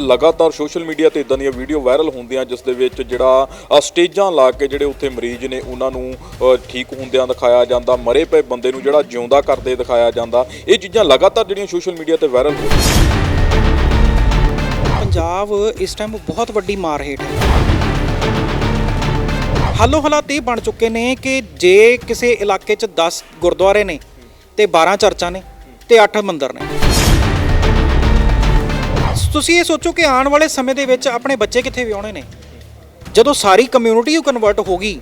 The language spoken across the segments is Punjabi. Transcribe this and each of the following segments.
ਲਗਾਤਾਰ ਸੋਸ਼ਲ ਮੀਡੀਆ ਤੇ ਇਦਾਂ ਦੀਆਂ ਵੀਡੀਓ ਵਾਇਰਲ ਹੁੰਦੀਆਂ, ਜਿਸ ਦੇ ਵਿੱਚ ਜਿਹੜਾ ਸਟੇਜਾਂ ਲਾ ਕੇ ਜਿਹੜੇ ਉੱਥੇ ਮਰੀਜ਼ ਨੇ, ਉਹਨਾਂ ਨੂੰ ਠੀਕ ਹੁੰਦਿਆਂ ਦਿਖਾਇਆ ਜਾਂਦਾ, ਮਰੇ ਪਏ ਬੰਦੇ ਨੂੰ ਜਿਹੜਾ ਜਿਉਂਦਾ ਕਰਦੇ ਦਿਖਾਇਆ ਜਾਂਦਾ। ਇਹ ਚੀਜ਼ਾਂ ਲਗਾਤਾਰ ਜਿਹੜੀਆਂ ਸੋਸ਼ਲ ਮੀਡੀਆ ਤੇ ਵਾਇਰਲ ਹੋ ਪੰਜਾਬ ਇਸ ਟਾਈਮ ਬਹੁਤ ਵੱਡੀ ਮਾਰ ਹੇਠ ਹੈ। ਹਾਲੋ ਹਾਲਾਤ ਇਹ ਬਣ ਚੁੱਕੇ ਨੇ ਕਿ ਜੇ ਕਿਸੇ ਇਲਾਕੇ 'ਚ 10 ਗੁਰਦੁਆਰੇ ਨੇ ਤੇ 12 ਚਰਚਾਂ ਨੇ ਤੇ 8 ਮੰਦਿਰ ਨੇ ਤੁਸੀਂ ਇਹ ਸੋਚੋ ਕਿ ਆਉਣ ਵਾਲੇ ਸਮੇਂ ਦੇ ਵਿੱਚ ਆਪਣੇ ਬੱਚੇ ਕਿੱਥੇ ਵਿਆਹੁਣੇ ਨੇ? ਜਦੋਂ ਸਾਰੀ ਕਮਿਊਨਿਟੀ ਉਹ ਕਨਵਰਟ ਹੋ ਗਈ,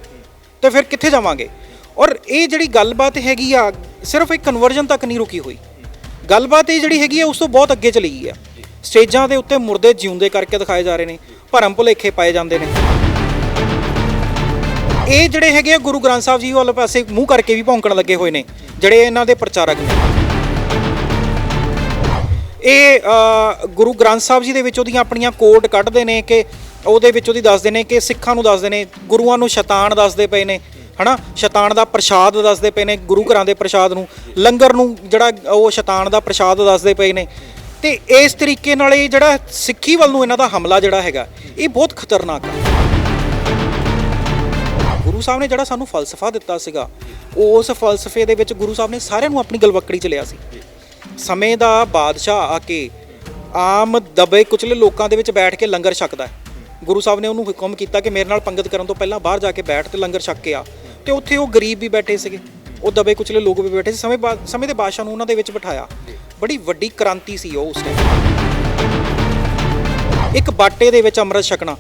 ਤੇ ਫਿਰ ਕਿੱਥੇ ਜਾਵਾਂਗੇ? ਔਰ ਇਹ ਜਿਹੜੀ ਗੱਲਬਾਤ ਹੈਗੀ ਆ, ਸਿਰਫ ਇੱਕ ਕਨਵਰਜਨ ਤੱਕ ਨਹੀਂ ਰੁਕੀ ਹੋਈ। ਗੱਲਬਾਤ ਇਹ ਜਿਹੜੀ ਹੈਗੀ ਆ, ਉਸ ਤੋਂ ਬਹੁਤ ਅੱਗੇ ਚਲੀ ਗਈ ਆ। ਸਟੇਜਾਂ ਦੇ ਉੱਤੇ ਮੁਰਦੇ ਜਿਉਂਦੇ ਕਰਕੇ ਦਿਖਾਏ ਜਾ ਰਹੇ ਨੇ, ਭਰਮ ਭੁਲੇਖੇ ਪਾਏ ਜਾਂਦੇ ਨੇ। ਇਹ ਜਿਹੜੇ ਹੈਗੇ ਆ, ਗੁਰੂ ਗ੍ਰੰਥ ਸਾਹਿਬ ਜੀ ਵਾਲੇ ਪਾਸੇ ਮੂੰਹ ਕਰਕੇ ਵੀ ਭੌਂਕਣ ਲੱਗੇ ਹੋਏ ਨੇ, ਜਿਹੜੇ ਇਹਨਾਂ ਦੇ ਪ੍ਰਚਾਰਕ ਨੇ। ਇਹ ਗੁਰੂ ਗ੍ਰੰਥ ਸਾਹਿਬ ਜੀ ਦੇ ਵਿੱਚ ਉਹਦੀਆਂ ਆਪਣੀਆਂ ਕੋਡ ਕੱਢਦੇ ਨੇ ਕਿ ਉਹਦੇ ਵਿੱਚ ਉਹਦੀ ਦੱਸਦੇ ਨੇ ਕਿ ਸਿੱਖਾਂ ਨੂੰ ਦੱਸਦੇ ਨੇ, ਗੁਰੂਆਂ ਨੂੰ ਸ਼ੈਤਾਨ ਦੱਸਦੇ ਪਏ ਨੇ, ਹਨਾ? ਸ਼ੈਤਾਨ ਦਾ ਪ੍ਰਸ਼ਾਦ ਦੱਸਦੇ ਪਏ ਨੇ, ਗੁਰੂ ਘਰਾਂ ਦੇ ਪ੍ਰਸ਼ਾਦ ਨੂੰ, ਲੰਗਰ ਨੂੰ ਜਿਹੜਾ ਉਹ ਸ਼ੈਤਾਨ ਦਾ ਪ੍ਰਸ਼ਾਦ ਦੱਸਦੇ ਪਏ ਨੇ। ਤੇ ਇਸ ਤਰੀਕੇ ਨਾਲ ਇਹ ਜਿਹੜਾ ਸਿੱਖੀ ਵੱਲ ਨੂੰ ਇਹਨਾਂ ਦਾ ਹਮਲਾ ਜਿਹੜਾ ਹੈਗਾ, ਇਹ ਬਹੁਤ ਖਤਰਨਾਕ ਹੈ ਗੁਰੂ ਸਾਹਿਬ ਨੇ ਜਿਹੜਾ ਸਾਨੂੰ ਫਲਸਫਾ ਦਿੱਤਾ ਸੀਗਾ, ਉਸ ਫਲਸਫੇ ਦੇ ਵਿੱਚ ਗੁਰੂ ਸਾਹਿਬ ਨੇ ਸਾਰਿਆਂ ਨੂੰ ਆਪਣੀ ਗਲਵੱਕੜੀ ਚ ਲਿਆ ਸੀ। ਸਮੇਂ ਦਾ ਬਾਦਸ਼ਾਹ ਆ ਕੇ ਆਮ ਦਬੇ ਕੁਚਲੇ ਲੋਕਾਂ ਦੇ ਵਿੱਚ ਬੈਠ ਕੇ ਲੰਗਰ ਛਕਦਾ ਹੈ। ਗੁਰੂ ਸਾਹਿਬ ਨੇ ਉਹਨੂੰ ਹੁਕਮ ਕੀਤਾ ਕਿ ਮੇਰੇ ਨਾਲ ਪੰਗਤ ਕਰਨ ਤੋਂ ਪਹਿਲਾਂ ਬਾਹਰ ਜਾ ਕੇ ਬੈਠ ਤੇ ਲੰਗਰ ਛਕ ਕੇ ਆ। ਤੇ ਉੱਥੇ ਉਹ ਗਰੀਬ ਵੀ ਬੈਠੇ ਸੀਗੇ। ਉਹ ਦਬੇ ਕੁਚਲੇ ਲੋਕ ਵੀ ਬੈਠੇ ਸੀ। ਸਮੇਂ ਬਾਅਦ ਸਮੇਂ ਦੇ ਬਾਦਸ਼ਾਹ ਨੂੰ ਉਹਨਾਂ ਦੇ ਵਿੱਚ ਬਿਠਾਇਆ। ਬੜੀ ਵੱਡੀ ਕ੍ਰਾਂਤੀ ਸੀ ਉਹ ਉਸ ਟਾਈਮ ਇੱਕ ਬਾਟੇ ਦੇ ਵਿੱਚ ਅੰਮ੍ਰਿਤ ਛਕਣਾ।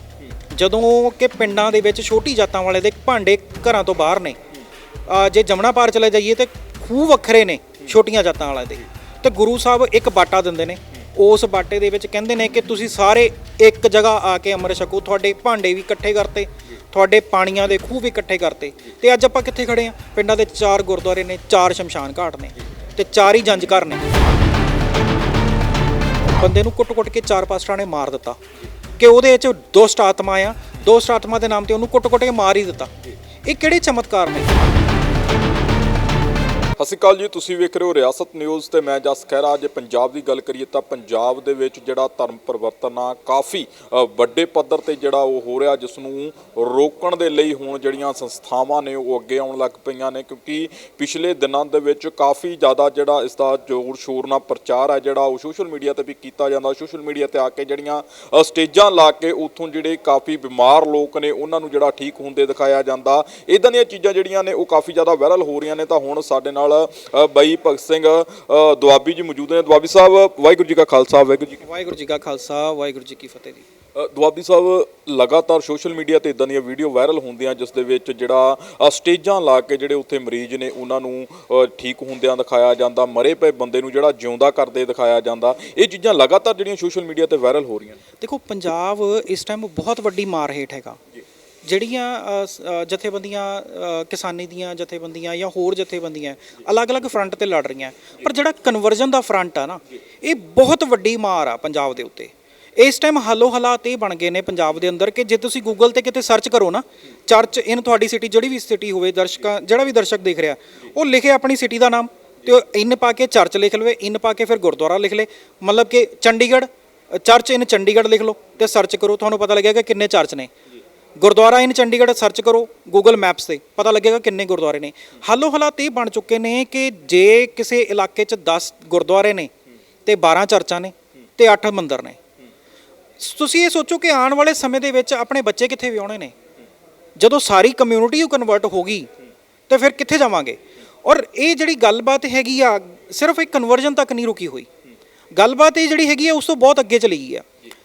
ਜਦੋਂ ਕਿ ਪਿੰਡਾਂ ਦੇ ਵਿੱਚ ਛੋਟੀ ਜਾਤਾਂ ਵਾਲੇ ਦੇ ਭਾਂਡੇ ਘਰਾਂ ਤੋਂ ਬਾਹਰ ਨੇ। ਜੇ ਜਮਣਾ ਪਾਰ ਚਲੇ ਜਾਈਏ ਤੇ ਖੂਹ ਵੱਖਰੇ ਨੇ ਛੋਟੀਆਂ ਜਾਤਾਂ ਵਾਲੇ ਦੇ। ਤੇ ਗੁਰੂ ਸਾਹਿਬ ਇੱਕ ਬਾਟਾ ਦਿੰਦੇ ਨੇ। ਉਸ ਬਾਟੇ ਦੇ ਵਿੱਚ ਕਹਿੰਦੇ ਨੇ ਕਿ ਤੁਸੀਂ ਸਾਰੇ ਇੱਕ ਜਗ੍ਹਾ ਆ ਕੇ ਅੰਮ੍ਰਿਤ ਛਕੋ। ਤੁਹਾਡੇ ਭਾਂਡੇ ਵੀ ਇਕੱਠੇ ਕਰਤੇ, ਤੁਹਾਡੇ ਪਾਣੀਆਂ ਦੇ ਖੂਹ ਵੀ ਇਕੱਠੇ ਕਰਤੇ। ਤੇ ਅੱਜ ਆਪਾਂ ਕਿੱਥੇ ਖੜੇ ਆ? ਪਿੰਡਾਂ ਦੇ ਚਾਰ ਗੁਰਦੁਆਰੇ ਨੇ, ਚਾਰ ਸ਼ਮਸ਼ਾਨ ਘਾਟ ਨੇ ਤੇ ਚਾਰ ਹੀ ਜੰਜ ਘਰ ਨੇ। ਬੰਦੇ ਨੂੰ ਕੁੱਟ-ਕੁੱਟ ਕੇ ਚਾਰ ਪਾਸਟਰਾਂ ਨੇ ਮਾਰ ਦਿੱਤਾ। ਕਿ ਉਹਦੇ ਵਿੱਚ ਦੁਸ਼ਟ ਆਤਮਾ ਆ ਦੁਸ਼ਟ ਆਤਮਾ ਦੇ ਨਾਮ ਤੇ ਉਹਨੂੰ ਕੁੱਟ-ਕੁੱਟ ਕੇ ਮਾਰ ਹੀ ਦਿੱਤਾ। ਇਹ ਕਿਹੜੇ ਚਮਤਕਾਰ ਨੇ? ਸਤਿ ਸ਼੍ਰੀ ਅਕਾਲ ਜੀ, ਤੁਸੀਂ ਵੇਖ ਰਹੇ ਹੋ ਰਿਆਸਤ ਨਿਊਜ਼ ਤੇ ਮੈਂ ਜਸ ਖਹਿਰਾ। ਅੱਜ ਪੰਜਾਬ ਦੀ ਗੱਲ ਕਰੀਏ ਤਾਂ ਪੰਜਾਬ ਦੇ ਵਿੱਚ ਜਿਹੜਾ ਧਰਮ ਪਰਿਵਰਤਨ ਆ, ਕਾਫੀ ਵੱਡੇ ਪੱਧਰ ਤੇ ਜਿਹੜਾ ਉਹ ਹੋ ਰਿਹਾ ਜਿਸ ਨੂੰ ਰੋਕਣ ਦੇ ਲਈ ਹੁਣ ਜਿਹੜੀਆਂ ਸੰਸਥਾਵਾਂ ਨੇ ਉਹ ਅੱਗੇ ਆਉਣ ਲੱਗ ਪਈਆਂ ਨੇ, ਕਿਉਂਕਿ ਪਿਛਲੇ ਦਿਨਾਂ ਦੇ ਵਿੱਚ ਕਾਫੀ ਜ਼ਿਆਦਾ ਜਿਹੜਾ ਇਸ ਦਾ ਜ਼ੋਰ ਸ਼ੋਰ ਨਾਲ ਪ੍ਰਚਾਰ ਹੈ ਜਿਹੜਾ ਉਹ ਸੋਸ਼ਲ ਮੀਡੀਆ ਤੇ ਵੀ ਕੀਤਾ ਜਾਂਦਾ। ਸੋਸ਼ਲ ਮੀਡੀਆ ਤੇ ਆ ਕੇ ਜਿਹੜੀਆਂ ਸਟੇਜਾਂ ਲਾ ਕੇ ਉੱਥੋਂ ਜਿਹੜੇ ਕਾਫੀ ਬਿਮਾਰ ਲੋਕ ਨੇ, ਉਹਨਾਂ ਨੂੰ ਜਿਹੜਾ ਠੀਕ ਹੁੰਦੇ ਦਿਖਾਇਆ ਜਾਂਦਾ। ਇਦਾਂ ਦੀਆਂ ਚੀਜ਼ਾਂ ਜਿਹੜੀਆਂ ਨੇ, ਉਹ ਕਾਫੀ ਜ਼ਿਆਦਾ ਵਾਇਰਲ ਹੋ ਰਹੀਆਂ ਨੇ, ਤਾਂ ਹੁਣ ਸਾਡੇ ਨਾਲ ਅ, ਬਾਈ ਭਗਤ ਸਿੰਘ ਅ, ਦੁਆਬੀ ਜੀ ਮੌਜੂਦ ਨੇ। ਦੁਆਬੀ ਸਾਹਿਬ ਵਾਹਿਗੁਰੂ ਜੀ ਕਾ ਖਾਲਸਾ ਵਾਹਿਗੁਰੂ ਜੀ ਕੀ ਵਾਹਿਗੁਰੂ ਜੀ ਕਾ ਖਾਲਸਾ ਵਾਹਿਗੁਰੂ ਜੀ ਕੀ ਫਤਿਹ ਜੀ। ਅ, ਦੁਆਬੀ ਸਾਹਿਬ ਲਗਾਤਾਰ ਸੋਸ਼ਲ ਮੀਡੀਆ ਤੇ ਇਦਾਂ ਦੀਆਂ ਵੀਡੀਓ ਵਾਇਰਲ ਹੁੰਦੀਆਂ ਜਿਸ ਦੇ ਵਿੱਚ ਜਿਹੜਾ ਅ, ਸਟੇਜਾਂ ਲਾ ਕੇ ਜਿਹੜੇ ਉੱਥੇ ਮਰੀਜ਼ ਨੇ ਉਹਨਾਂ ਨੂੰ ਅ, ਠੀਕ ਹੁੰਦਿਆਂ ਦਿਖਾਇਆ ਜਾਂਦਾ ਮਰੇ ਪਏ ਬੰਦੇ ਨੂੰ ਜਿਹੜਾ ਜਿਉਂਦਾ ਕਰਦੇ ਦਿਖਾਇਆ ਜਾਂਦਾ। ਇਹ ਚੀਜ਼ਾਂ ਲਗਾਤਾਰ ਜਿਹੜੀਆਂ ਸੋਸ਼ਲ ਮੀਡੀਆ ਤੇ ਵਾਇਰਲ ਹੋ ਰਹੀਆਂ ਨੇ। ਦੇਖੋ ਪੰਜਾਬ ਇਸ ਟਾਈਮ ਬਹੁਤ ਵੱਡੀ ਮਾਰ ਹੇਠ ਹੈਗਾ। ਜਿਹੜੀਆਂ ਜਥੇਬੰਦੀਆਂ ਕਿਸਾਨੀ ਦੀਆਂ ਜਥੇਬੰਦੀਆਂ ਜਾਂ ਹੋਰ ਜਥੇਬੰਦੀਆਂ ਅਲੱਗ-ਅਲੱਗ ਫਰੰਟ ਤੇ ਲੜ ਰਹੀਆਂ। ਪਰ ਜਿਹੜਾ ਕਨਵਰਜਨ ਦਾ ਫਰੰਟ ਆ ਨਾ, ਇਹ ਬਹੁਤ ਵੱਡੀ ਮਾਰ ਆ ਪੰਜਾਬ ਦੇ ਉੱਤੇ। ਇਸ ਟਾਈਮ ਹਾਲੋ ਹਾਲਾਤ ਇਹ ਬਣ ਗਏ ਨੇ ਪੰਜਾਬ ਦੇ ਅੰਦਰ ਕਿ ਜੇ ਤੁਸੀਂ ਗੂਗਲ ਤੇ ਕਿਤੇ ਸਰਚ ਕਰੋ ਨਾ ਚਰਚ ਇਨ ਤੁਹਾਡੀ ਸਿਟੀ ਜਿਹੜੀ ਵੀ ਸਿਟੀ ਹੋਵੇ, ਦਰਸ਼ਕਾਂ, ਜਿਹੜਾ ਵੀ ਦਰਸ਼ਕ ਦੇਖ ਰਿਹਾ, ਉਹ ਲਿਖੇ ਆਪਣੀ ਸਿਟੀ ਦਾ ਨਾਮ ਤੇ ਉਹ ਇਨ ਪਾ ਕੇ ਚਰਚ ਲਿਖ ਲਵੇ ਇਨ ਪਾ ਕੇ ਫਿਰ ਗੁਰਦੁਆਰਾ ਲਿਖ ਲੇ। ਮਤਲਬ ਕਿ ਚੰਡੀਗੜ੍ਹ ਚਰਚ ਇਨ ਚੰਡੀਗੜ੍ਹ ਲਿਖ ਲਓ ਤੇ ਸਰਚ ਕਰੋ, ਤੁਹਾਨੂੰ ਪਤਾ ਲੱਗੇਗਾ ਕਿੰਨੇ ਚਰਚ ਨੇ। ਗੁਰਦੁਆਰਾ ਇਨ ਚੰਡੀਗੜ੍ਹ ਸਰਚ ਕਰੋ ਗੂਗਲ ਮੈਪਸ ਤੇ, ਪਤਾ ਲੱਗੇਗਾ ਕਿੰਨੇ ਗੁਰਦੁਆਰੇ ਨੇ। ਹਾਲੋ ਹਾਲਾਤ ਇਹ ਬਣ ਚੁੱਕੇ ਨੇ ਕਿ ਜੇ ਕਿਸੇ ਇਲਾਕੇ 'ਚ 10 ਗੁਰਦੁਆਰੇ ਨੇ ਤੇ 12 ਚਰਚਾਂ ਨੇ ਤੇ 8 ਮੰਦਿਰ ਨੇ। ਤੁਸੀਂ ਇਹ ਸੋਚੋ ਕਿ ਆਉਣ ਵਾਲੇ ਸਮੇਂ ਦੇ ਵਿੱਚ ਆਪਣੇ ਬੱਚੇ ਕਿੱਥੇ ਵਿਆਹੁਣੇ ਨੇ? ਜਦੋਂ ਸਾਰੀ ਕਮਿਊਨਿਟੀ ਉਹ ਕਨਵਰਟ ਹੋ ਗਈ, ਤੇ ਫਿਰ ਕਿੱਥੇ ਜਾਵਾਂਗੇ? ਔਰ ਇਹ ਜਿਹੜੀ ਗੱਲਬਾਤ ਹੈਗੀ ਆ, ਸਿਰਫ ਇੱਕ ਕਨਵਰਜਨ ਤੱਕ ਨਹੀਂ ਰੁਕੀ ਹੋਈ। ਗੱਲਬਾਤ ਇਹ ਜਿਹੜੀ ਹੈਗੀ ਆ, ਉਸ ਤੋਂ ਬਹੁਤ ਅੱਗੇ ਚਲੀ ਗਈ ਆ।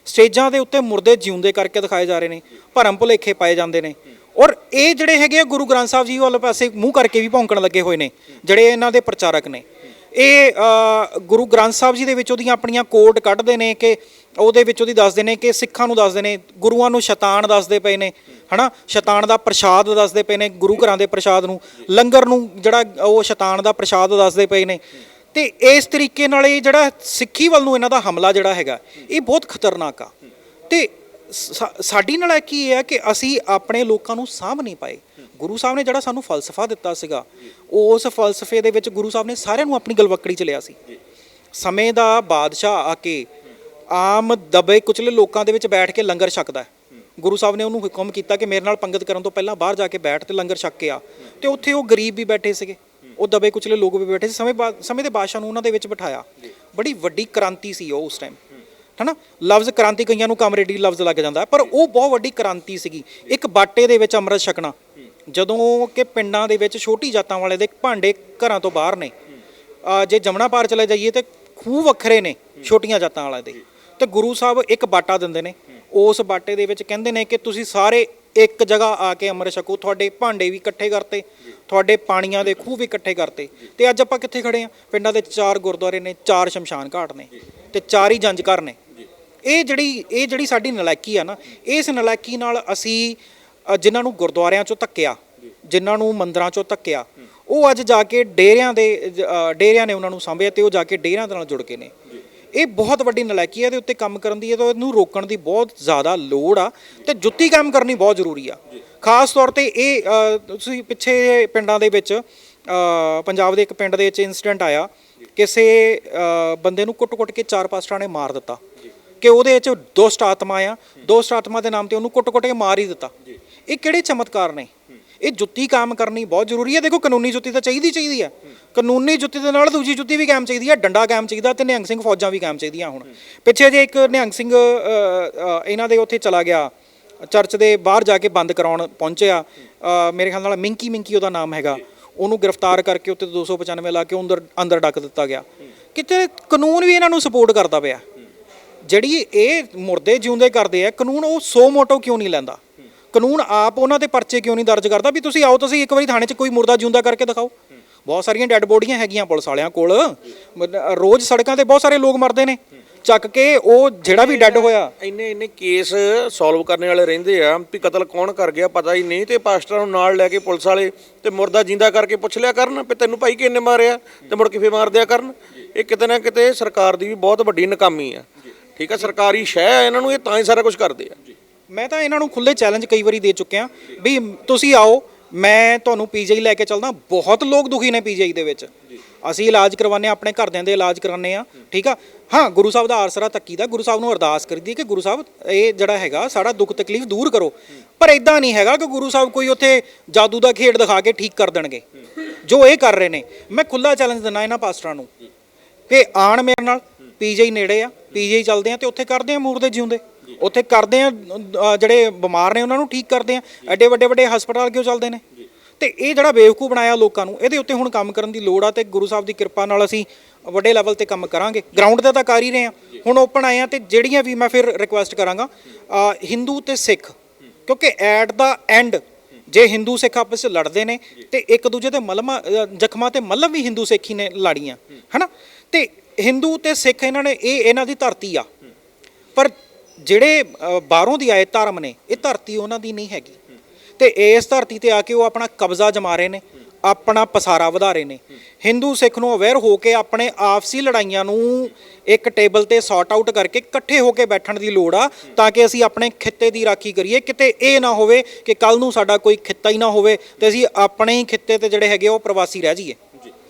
ਸਟੇਜਾਂ ਦੇ ਉੱਤੇ ਮੁਰਦੇ ਜਿਉਂਦੇ ਕਰਕੇ ਦਿਖਾਏ ਜਾ ਰਹੇ ਨੇ, ਭਰਮ ਭੁਲੇਖੇ ਪਾਏ ਜਾਂਦੇ ਨੇ। ਔਰ ਇਹ ਜਿਹੜੇ ਹੈਗੇ ਆ ਗੁਰੂ ਗ੍ਰੰਥ ਸਾਹਿਬ ਜੀ ਵਾਲੇ ਪਾਸੇ ਮੂੰਹ ਕਰਕੇ ਵੀ ਭੌਂਕਣ ਲੱਗੇ ਹੋਏ ਨੇ, ਜਿਹੜੇ ਇਹਨਾਂ ਦੇ ਪ੍ਰਚਾਰਕ ਨੇ। ਇਹ ਗੁਰੂ ਗ੍ਰੰਥ ਸਾਹਿਬ ਜੀ ਦੇ ਵਿੱਚ ਉਹਦੀਆਂ ਆਪਣੀਆਂ ਕੋਟ ਕੱਢਦੇ ਨੇ ਕਿ ਉਹਦੇ ਵਿੱਚ ਉਹਦੀ ਦੱਸਦੇ ਨੇ ਕਿ ਸਿੱਖਾਂ ਨੂੰ ਦੱਸਦੇ ਨੇ, ਗੁਰੂਆਂ ਨੂੰ ਸ਼ੈਤਾਨ ਦੱਸਦੇ ਪਏ ਨੇ, ਹਨਾ? ਸ਼ੈਤਾਨ ਦਾ ਪ੍ਰਸ਼ਾਦ ਦੱਸਦੇ ਪਏ ਨੇ, ਗੁਰੂ ਘਰਾਂ ਦੇ ਪ੍ਰਸ਼ਾਦ ਨੂੰ, ਲੰਗਰ ਨੂੰ ਜਿਹੜਾ ਉਹ ਸ਼ੈਤਾਨ ਦਾ ਪ੍ਰਸ਼ਾਦ ਦੱਸਦੇ ਪਏ ਨੇ। ਤੇ ਇਸ ਤਰੀਕੇ ਨਾਲ ਇਹ ਜਿਹੜਾ ਸਿੱਖੀ ਵੱਲ ਨੂੰ ਇਹਨਾਂ ਦਾ ਹਮਲਾ ਜਿਹੜਾ ਹੈਗਾ ਇਹ ਬਹੁਤ ਖਤਰਨਾਕ ਆ। ਤੇ ਸਾਡੀ ਨਾਲ ਕੀ ਇਹ ਹੈ ਕਿ ਅਸੀਂ ਆਪਣੇ ਲੋਕਾਂ ਨੂੰ ਸਾਂਭ ਨਹੀਂ ਪਾਏ। ਗੁਰੂ ਸਾਹਿਬ ਨੇ ਜਿਹੜਾ ਸਾਨੂੰ ਫਲਸਫਾ ਦਿੱਤਾ ਸੀਗਾ ਉਸ ਫਲਸਫੇ ਦੇ ਵਿੱਚ ਗੁਰੂ ਸਾਹਿਬ ਨੇ ਸਾਰਿਆਂ ਨੂੰ ਆਪਣੀ ਗਲਵੱਕੜੀ ਚ ਲਿਆ ਸੀ। ਸਮੇਂ ਦਾ ਬਾਦਸ਼ਾਹ ਆ ਕੇ ਆਮ ਦਬੇ ਕੁਚਲੇ ਲੋਕਾਂ ਦੇ ਵਿੱਚ ਬੈਠ ਕੇ ਲੰਗਰ ਛਕਦਾ ਗੁਰੂ ਸਾਹਿਬ ਨੇ ਉਹਨੂੰ ਹੁਕਮ ਕੀਤਾ ਕਿ ਮੇਰੇ ਨਾਲ ਪੰਗਤ ਕਰਨ ਤੋਂ ਪਹਿਲਾਂ ਬਾਹਰ ਜਾ ਕੇ ਬੈਠ ਤੇ ਲੰਗਰ ਛਕ ਕੇ ਆ। ਤੇ ਉੱਥੇ ਉਹ ਗਰੀਬ ਵੀ ਬੈਠੇ ਸੀਗੇ। ਉਹ ਦਬੇ ਕੁਚਲੇ ਲੋਕ ਵੀ ਬੈਠੇ ਸੀ। ਸਮੇਂ ਬਾਅਦ ਸਮੇਂ ਦੇ ਬਾਦਸ਼ਾਹ ਨੂੰ ਉਹਨਾਂ ਦੇ ਵਿੱਚ ਬਿਠਾਇਆ। ਬੜੀ ਵੱਡੀ ਕ੍ਰਾਂਤੀ ਸੀ ਉਹ ਉਸ ਟਾਈਮ ਹਨਾ? ਲਫ਼ਜ਼ ਕ੍ਰਾਂਤੀ ਕਈਆਂ ਨੂੰ ਕਾਮਰੇਡੀ ਲਫ਼ਜ਼ ਲੱਗ ਜਾਂਦਾ। ਪਰ ਉਹ ਬਹੁਤ ਵੱਡੀ ਕ੍ਰਾਂਤੀ ਸੀਗੀ। ਇੱਕ ਬਾਟੇ ਦੇ ਵਿੱਚ ਅੰਮ੍ਰਿਤ ਛਕਣਾ। ਜਦੋਂ ਕਿ ਪਿੰਡਾਂ ਦੇ ਵਿੱਚ ਛੋਟੀ ਜਾਤਾਂ ਵਾਲੇ ਦੇ ਭਾਂਡੇ ਘਰਾਂ ਤੋਂ ਬਾਹਰ ਨੇ। ਜੇ ਜਮਨਾ ਪਾਰ ਚਲੇ ਜਾਈਏ ਤੇ ਖੂਹ ਵੱਖਰੇ ਨੇ ਛੋਟੀਆਂ ਜਾਤਾਂ ਵਾਲਿਆਂ ਦੇ। ਤੇ ਗੁਰੂ ਸਾਹਿਬ ਇੱਕ ਬਾਟਾ ਦਿੰਦੇ ਨੇ। ਉਸ ਬਾਟੇ ਦੇ ਵਿੱਚ ਕਹਿੰਦੇ ਨੇ ਕਿ ਤੁਸੀਂ ਸਾਰੇ ਇੱਕ ਜਗ੍ਹਾ ਆ ਕੇ ਅੰਮ੍ਰਿਤ ਛਕੋ, ਤੁਹਾਡੇ ਭਾਂਡੇ ਵੀ ਇਕੱਠੇ ਕਰਤੇ, ਤੁਹਾਡੇ ਪਾਣੀਆਂ ਦੇ ਖੂਹ ਵੀ ਇਕੱਠੇ ਕਰਤੇ। ਤੇ ਅੱਜ ਆਪਾਂ ਕਿੱਥੇ ਖੜੇ ਆ? ਪਿੰਡਾਂ ਦੇ ਚਾਰ ਗੁਰਦੁਆਰੇ ਨੇ, ਚਾਰ ਸ਼ਮਸ਼ਾਨ ਘਾਟ ਨੇ ਤੇ ਚਾਰ ਹੀ ਜੰਜ ਘਰ ਨੇ। ਇਹ ਜਿਹੜੀ ਇਹ ਜਿਹੜੀ ਸਾਡੀ ਨਲਾਇਕੀ ਆ ਨਾ, ਇਸ ਨਲਾਇਕੀ ਨਾਲ ਅਸੀਂ ਜਿਨ੍ਹਾਂ ਨੂੰ ਗੁਰਦੁਆਰਿਆਂ ਚੋਂ ਧੱਕਿਆ, ਜਿਨ੍ਹਾਂ ਨੂੰ ਮੰਦਰਾਂ ਚੋਂ ਧੱਕਿਆ, ਉਹ ਅੱਜ ਜਾ ਕੇ ਡੇਰਿਆਂ ਦੇ ਡੇਰਿਆਂ ਨੇ ਉਹਨਾਂ ਨੂੰ ਸਾਂਭਿਆ ਤੇ ਉਹ ਜਾ ਕੇ ਡੇਰਿਆਂ ਦੇ ਨਾਲ ਜੁੜ ਕੇ ਨੇ। ਇਹ ਬਹੁਤ ਵੱਡੀ ਨਲਾਇਕੀ ਹੈ ਇਹਦੇ ਉੱਤੇ ਕੰਮ ਕਰਨ ਦੀ ਹੈ ਤਾਂ ਇਹਨੂੰ ਰੋਕਣ ਦੀ ਬਹੁਤ ਜ਼ਿਆਦਾ ਲੋੜ ਆ ਤੇ ਜੁੱਤੀ ਕੰਮ ਕਰਨੀ ਬਹੁਤ ਜ਼ਰੂਰੀ ਆ। ਖਾਸ ਤੌਰ ਤੇ ਇਹ ਤੁਸੀਂ ਪਿੱਛੇ ਪਿੰਡਾਂ ਦੇ ਵਿੱਚ ਪੰਜਾਬ ਦੇ ਇੱਕ ਪਿੰਡ ਦੇ ਵਿੱਚ ਇਨਸੀਡੈਂਟ ਆਇਆ ਕਿਸੇ ਬੰਦੇ ਨੂੰ ਕੁੱਟ-ਕੁੱਟ ਕੇ ਚਾਰ ਪਾਸਟਰਾਂ ਨੇ ਮਾਰ ਦਿੱਤਾ। ਕਿ ਉਹਦੇ ਵਿੱਚ ਦੁਸ਼ਟ ਆਤਮਾ ਆ ਦੁਸ਼ਟ ਆਤਮਾ ਦੇ ਨਾਮ ਤੇ ਉਹਨੂੰ ਕੁੱਟ-ਕੁੱਟ ਕੇ ਮਾਰ ਹੀ ਦਿੱਤਾ। ਇਹ ਕਿਹੜੇ ਚਮਤਕਾਰ ਨੇ? ਇਹ ਜੁੱਤੀ ਕਾਇਮ ਕਰਨੀ ਬਹੁਤ ਜ਼ਰੂਰੀ ਹੈ। ਦੇਖੋ, ਕਾਨੂੰਨੀ ਜੁੱਤੀ ਤਾਂ ਚਾਹੀਦੀ ਚਾਹੀਦੀ ਹੈ। ਕਾਨੂੰਨੀ ਜੁੱਤੀ ਦੇ ਨਾਲ ਦੂਜੀ ਜੁੱਤੀ ਵੀ ਕਾਇਮ ਚਾਹੀਦੀ ਹੈ, ਡੰਡਾ ਕਾਇਮ ਚਾਹੀਦਾ ਤੇ ਨਿਹੰਗ ਸਿੰਘ ਫੌਜਾਂ ਵੀ ਕਾਇਮ ਚਾਹੀਦੀਆਂ ਹੁਣ। ਪਿੱਛੇ ਜੇ ਇੱਕ ਨਿਹੰਗ ਸਿੰਘ ਇਹਨਾਂ ਦੇ ਉੱਥੇ ਚਲਾ ਗਿਆ, ਚਰਚ ਦੇ ਬਾਹਰ ਜਾ ਕੇ ਬੰਦ ਕਰਾਉਣ ਪਹੁੰਚਿਆ ਮੇਰੇ ਖਿਆਲ ਨਾਲ ਮਿੰਕੀ ਮਿੰਕੀ ਉਹਦਾ ਨਾਮ ਹੈਗਾ। ਉਹਨੂੰ ਗ੍ਰਿਫਤਾਰ ਕਰਕੇ ਉੱਤੇ 295 ਲਾ ਕੇ ਅੰਦਰ ਅੰਦਰ ਡੱਕ ਦਿੱਤਾ ਗਿਆ। ਕਿਤੇ ਕਾਨੂੰਨ ਵੀ ਇਹਨਾਂ ਨੂੰ ਸਪੋਰਟ ਕਰਦਾ ਪਿਆ। ਜਿਹੜੀ ਇਹ ਮੁਰਦੇ ਜਿਉਂਦੇ ਕਰਦੇ ਆ, ਕਾਨੂੰਨ ਉਹ ਸੋ ਮੋਟੋ ਕਿਉਂ ਨਹੀਂ ਲੈਂਦਾ? ਕਾਨੂੰਨ ਆਪ ਉਹਨਾਂ ਤੇ ਪਰਚੇ ਕਿਉਂ ਨਹੀਂ ਦਰਜ ਕਰਦਾ? ਵੀ ਤੁਸੀਂ ਆਓ, ਤੁਸੀਂ ਇੱਕ ਵਾਰੀ ਥਾਣੇ 'ਚ ਕੋਈ ਮੁਰਦਾ ਜਿਉਂਦਾ ਕਰਕੇ ਦਿਖਾਓ। ਬਹੁਤ ਸਾਰੀਆਂ ਡੈੱਡ ਬੋਡੀਆਂ ਹੈਗੀਆਂ ਪੁਲਿਸ ਵਾਲਿਆਂ ਕੋਲ। ਰੋਜ਼ ਸੜਕਾਂ ਤੇ ਬਹੁਤ ਸਾਰੇ ਲੋਕ ਮਰਦੇ ਨੇ। ਚੱਕ ਕੇ ਉਹ ਜਿਹੜਾ ਵੀ ਡੈੱਡ ਹੋਇਆ। ਇੰਨੇ ਇੰਨੇ ਕੇਸ ਸੋਲਵ ਕਰਨ ਵਾਲੇ ਰਹਿੰਦੇ ਆ ਵੀ ਕਤਲ ਕੌਣ ਕਰ ਗਿਆ, ਪਤਾ ਹੀ ਨਹੀਂ। ਤੇ ਪਾਸਟਰਾਂ ਨੂੰ ਨਾਲ ਲੈ ਕੇ ਪੁਲਿਸ ਵਾਲੇ ਤੇ ਮੁਰਦਾ ਜਿੰਦਾ ਕਰਕੇ ਪੁੱਛ ਲਿਆ ਕਰਨ ਵੀ ਤੈਨੂੰ ਭਾਈ ਕਿੰਨੇ ਮਾਰਿਆ? ਤੇ ਮੁੜ ਕੇ ਫੇਰ ਮਾਰ ਦਿਆ ਕਰਨ। ਇਹ ਕਿਤੇ ਨਾ ਕਿਤੇ ਸਰਕਾਰ ਦੀ ਵੀ ਬਹੁਤ ਵੱਡੀ ਨਕਾਮੀ ਆ। ਠੀਕ ਆ, ਸਰਕਾਰੀ ਸ਼ਹਿ ਆ, ਇਹਨਾਂ ਨੂੰ ਇਹ ਤਾਂ ਹੀ ਸਾਰਾ ਕੁਝ ਕਰਦੇ ਆ। ਮੈਂ ਤਾਂ ਇਹਨਾਂ ਨੂੰ ਖੁੱਲੇ ਚੈਲੰਜ ਕਈ ਵਾਰੀ ਦੇ ਚੁੱਕਿਆ ਵੀ ਤੁਸੀਂ ਆਓ ਮੈਂ ਤੁਹਾਨੂੰ ਪੀਜੀਆਈ ਲੈ ਕੇ ਚੱਲਦਾ ਬਹੁਤ ਲੋਕ ਦੁਖੀ ਨੇ ਪੀਜੀਆਈ ਦੇ ਵਿੱਚ। ਅਸੀਂ ਇਲਾਜ ਕਰਵਾਉਂਦੇ ਹਾਂ ਆਪਣੇ ਘਰਦਿਆਂ ਦੇ ਇਲਾਜ ਕਰਾਉਂਦੇ ਆ ਠੀਕ ਆ? ਹਾਂ ਗੁਰੂ ਸਾਹਿਬ ਦਾ ਆਸਰਾ ਤੱਕੀ ਦਾ ਗੁਰੂ ਸਾਹਿਬ ਨੂੰ ਅਰਦਾਸ ਕਰੀਦੀ ਕਿ ਗੁਰੂ ਸਾਹਿਬ ਇਹ ਜਿਹੜਾ ਹੈਗਾ ਸਾਡਾ ਦੁੱਖ ਤਕਲੀਫ ਦੂਰ ਕਰੋ। ਪਰ ਇਦਾਂ ਨਹੀਂ ਹੈਗਾ ਕਿ ਗੁਰੂ ਸਾਹਿਬ ਕੋਈ ਉੱਥੇ ਜਾਦੂ ਦਾ ਖੇਡ ਦਿਖਾ ਕੇ ਠੀਕ ਕਰ ਦੇਣਗੇ। ਜੋ ਇਹ ਕਰ ਰਹੇ ਨੇ ਮੈਂ ਖੁੱਲਾ ਚੈਲੰਜ ਦਿੰਦਾ ਇਹਨਾਂ ਪਾਸਟਰਾਂ ਨੂੰ ਕਿ ਆਣ ਮੇਰੇ ਨਾਲ ਪੀਜੀਆਈ ਨੇੜੇ ਆ ਪੀਜੀਆਈ ਚੱਲਦੇ ਆ ਤੇ ਉੱਥੇ ਕਰਦੇ ਆ ਮੂਰਦੇ ਜਿਉਂਦੇ। ਉੱਥੇ ਕਰਦੇ ਆ ਅ, ਜਿਹੜੇ ਬਿਮਾਰ ਨੇ ਉਹਨਾਂ ਨੂੰ ਠੀਕ ਕਰਦੇ ਆ। ਐਡੇ ਵੱਡੇ ਵੱਡੇ ਹਸਪਤਾਲ ਕਿਉਂ ਚੱਲਦੇ ਨੇ? ਤੇ ਇਹ ਜਿਹੜਾ ਬੇਵਕੂਫ ਬਣਾਇਆ ਲੋਕਾਂ ਨੂੰ ਇਹਦੇ ਉੱਤੇ ਹੁਣ ਕੰਮ ਕਰਨ ਦੀ ਲੋੜ ਆ ਤੇ ਗੁਰੂ ਸਾਹਿਬ ਦੀ ਕਿਰਪਾ ਨਾਲ ਅਸੀਂ ਵੱਡੇ ਲੈਵਲ ਤੇ ਕੰਮ ਕਰਾਂਗੇ। ਗਰਾਊਂਡ ਤੇ ਤਾਂ ਕਰ ਹੀ ਰਹੇ ਆ। ਹੁਣ ਓਪਨ ਆਏ ਆ ਤੇ ਜਿਹੜੀਆਂ ਵੀ ਮੈਂ ਫਿਰ ਰਿਕੁਐਸਟ ਕਰਾਂਗਾ ਅ, ਹਿੰਦੂ ਤੇ ਸਿੱਖ ਕਿਉਂਕਿ ਐਟ ਦਾ ਐਂਡ ਜੇ ਹਿੰਦੂ ਸਿੱਖ ਆਪਸ ਵਿੱਚ ਲੜਦੇ ਨੇ ਤੇ ਇੱਕ ਦੂਜੇ ਦੇ ਮਲਮਾ ਜ਼ਖਮਾਂ ਤੇ ਮਲਮ ਵੀ ਹਿੰਦੂ ਸਿੱਖੀ ਨੇ ਲਾੜੀਆਂ ਹਨਾ? ਤੇ ਹਿੰਦੂ ਤੇ ਸਿੱਖ ਇਹਨਾਂ ਨੇ ਇਹ ਇਹਨਾਂ ਦੀ ਧਰਤੀ ਆ। ਪਰ ਜਿਹੜੇ ਬਾਹਰੋਂ ਦੀ ਆਏ ਧਰਮ ਨੇ, ਇਹ ਧਰਤੀ ਉਹਨਾਂ ਦੀ ਨਹੀਂ ਹੈਗੀ। ਤੇ ਇਸ ਧਰਤੀ ਤੇ ਆ ਕੇ ਉਹ ਆਪਣਾ ਕਬਜ਼ਾ ਜਮਾ ਰਹੇ ਨੇ, ਆਪਣਾ ਪਸਾਰਾ ਵਧਾ ਰਹੇ ਨੇ। ਹਿੰਦੂ ਸਿੱਖ ਨੂੰ ਅਵੇਅਰ ਹੋ ਕੇ ਆਪਣੇ ਆਪਸੀ ਲੜਾਈਆਂ ਨੂੰ ਇੱਕ ਟੇਬਲ ਤੇ ਸੌਟ ਆਊਟ ਕਰਕੇ ਇਕੱਠੇ ਹੋ ਕੇ ਬੈਠਣ ਦੀ ਲੋੜ ਆ, ਤਾਂ ਕਿ ਅਸੀਂ ਆਪਣੇ ਖਿੱਤੇ ਦੀ ਰਾਖੀ ਕਰੀਏ। ਕਿਤੇ ਇਹ ਨਾ ਹੋਵੇ ਕਿ ਕੱਲ ਨੂੰ ਸਾਡਾ ਕੋਈ ਖਿੱਤਾ ਹੀ ਨਾ ਹੋਵੇ, ਤੇ ਅਸੀਂ ਆਪਣੇ ਹੀ ਖਿੱਤੇ ਤੇ ਜਿਹੜੇ ਹੈਗੇ ਉਹ ਪ੍ਰਵਾਸੀ ਰਹਿ ਜਾਈਏ।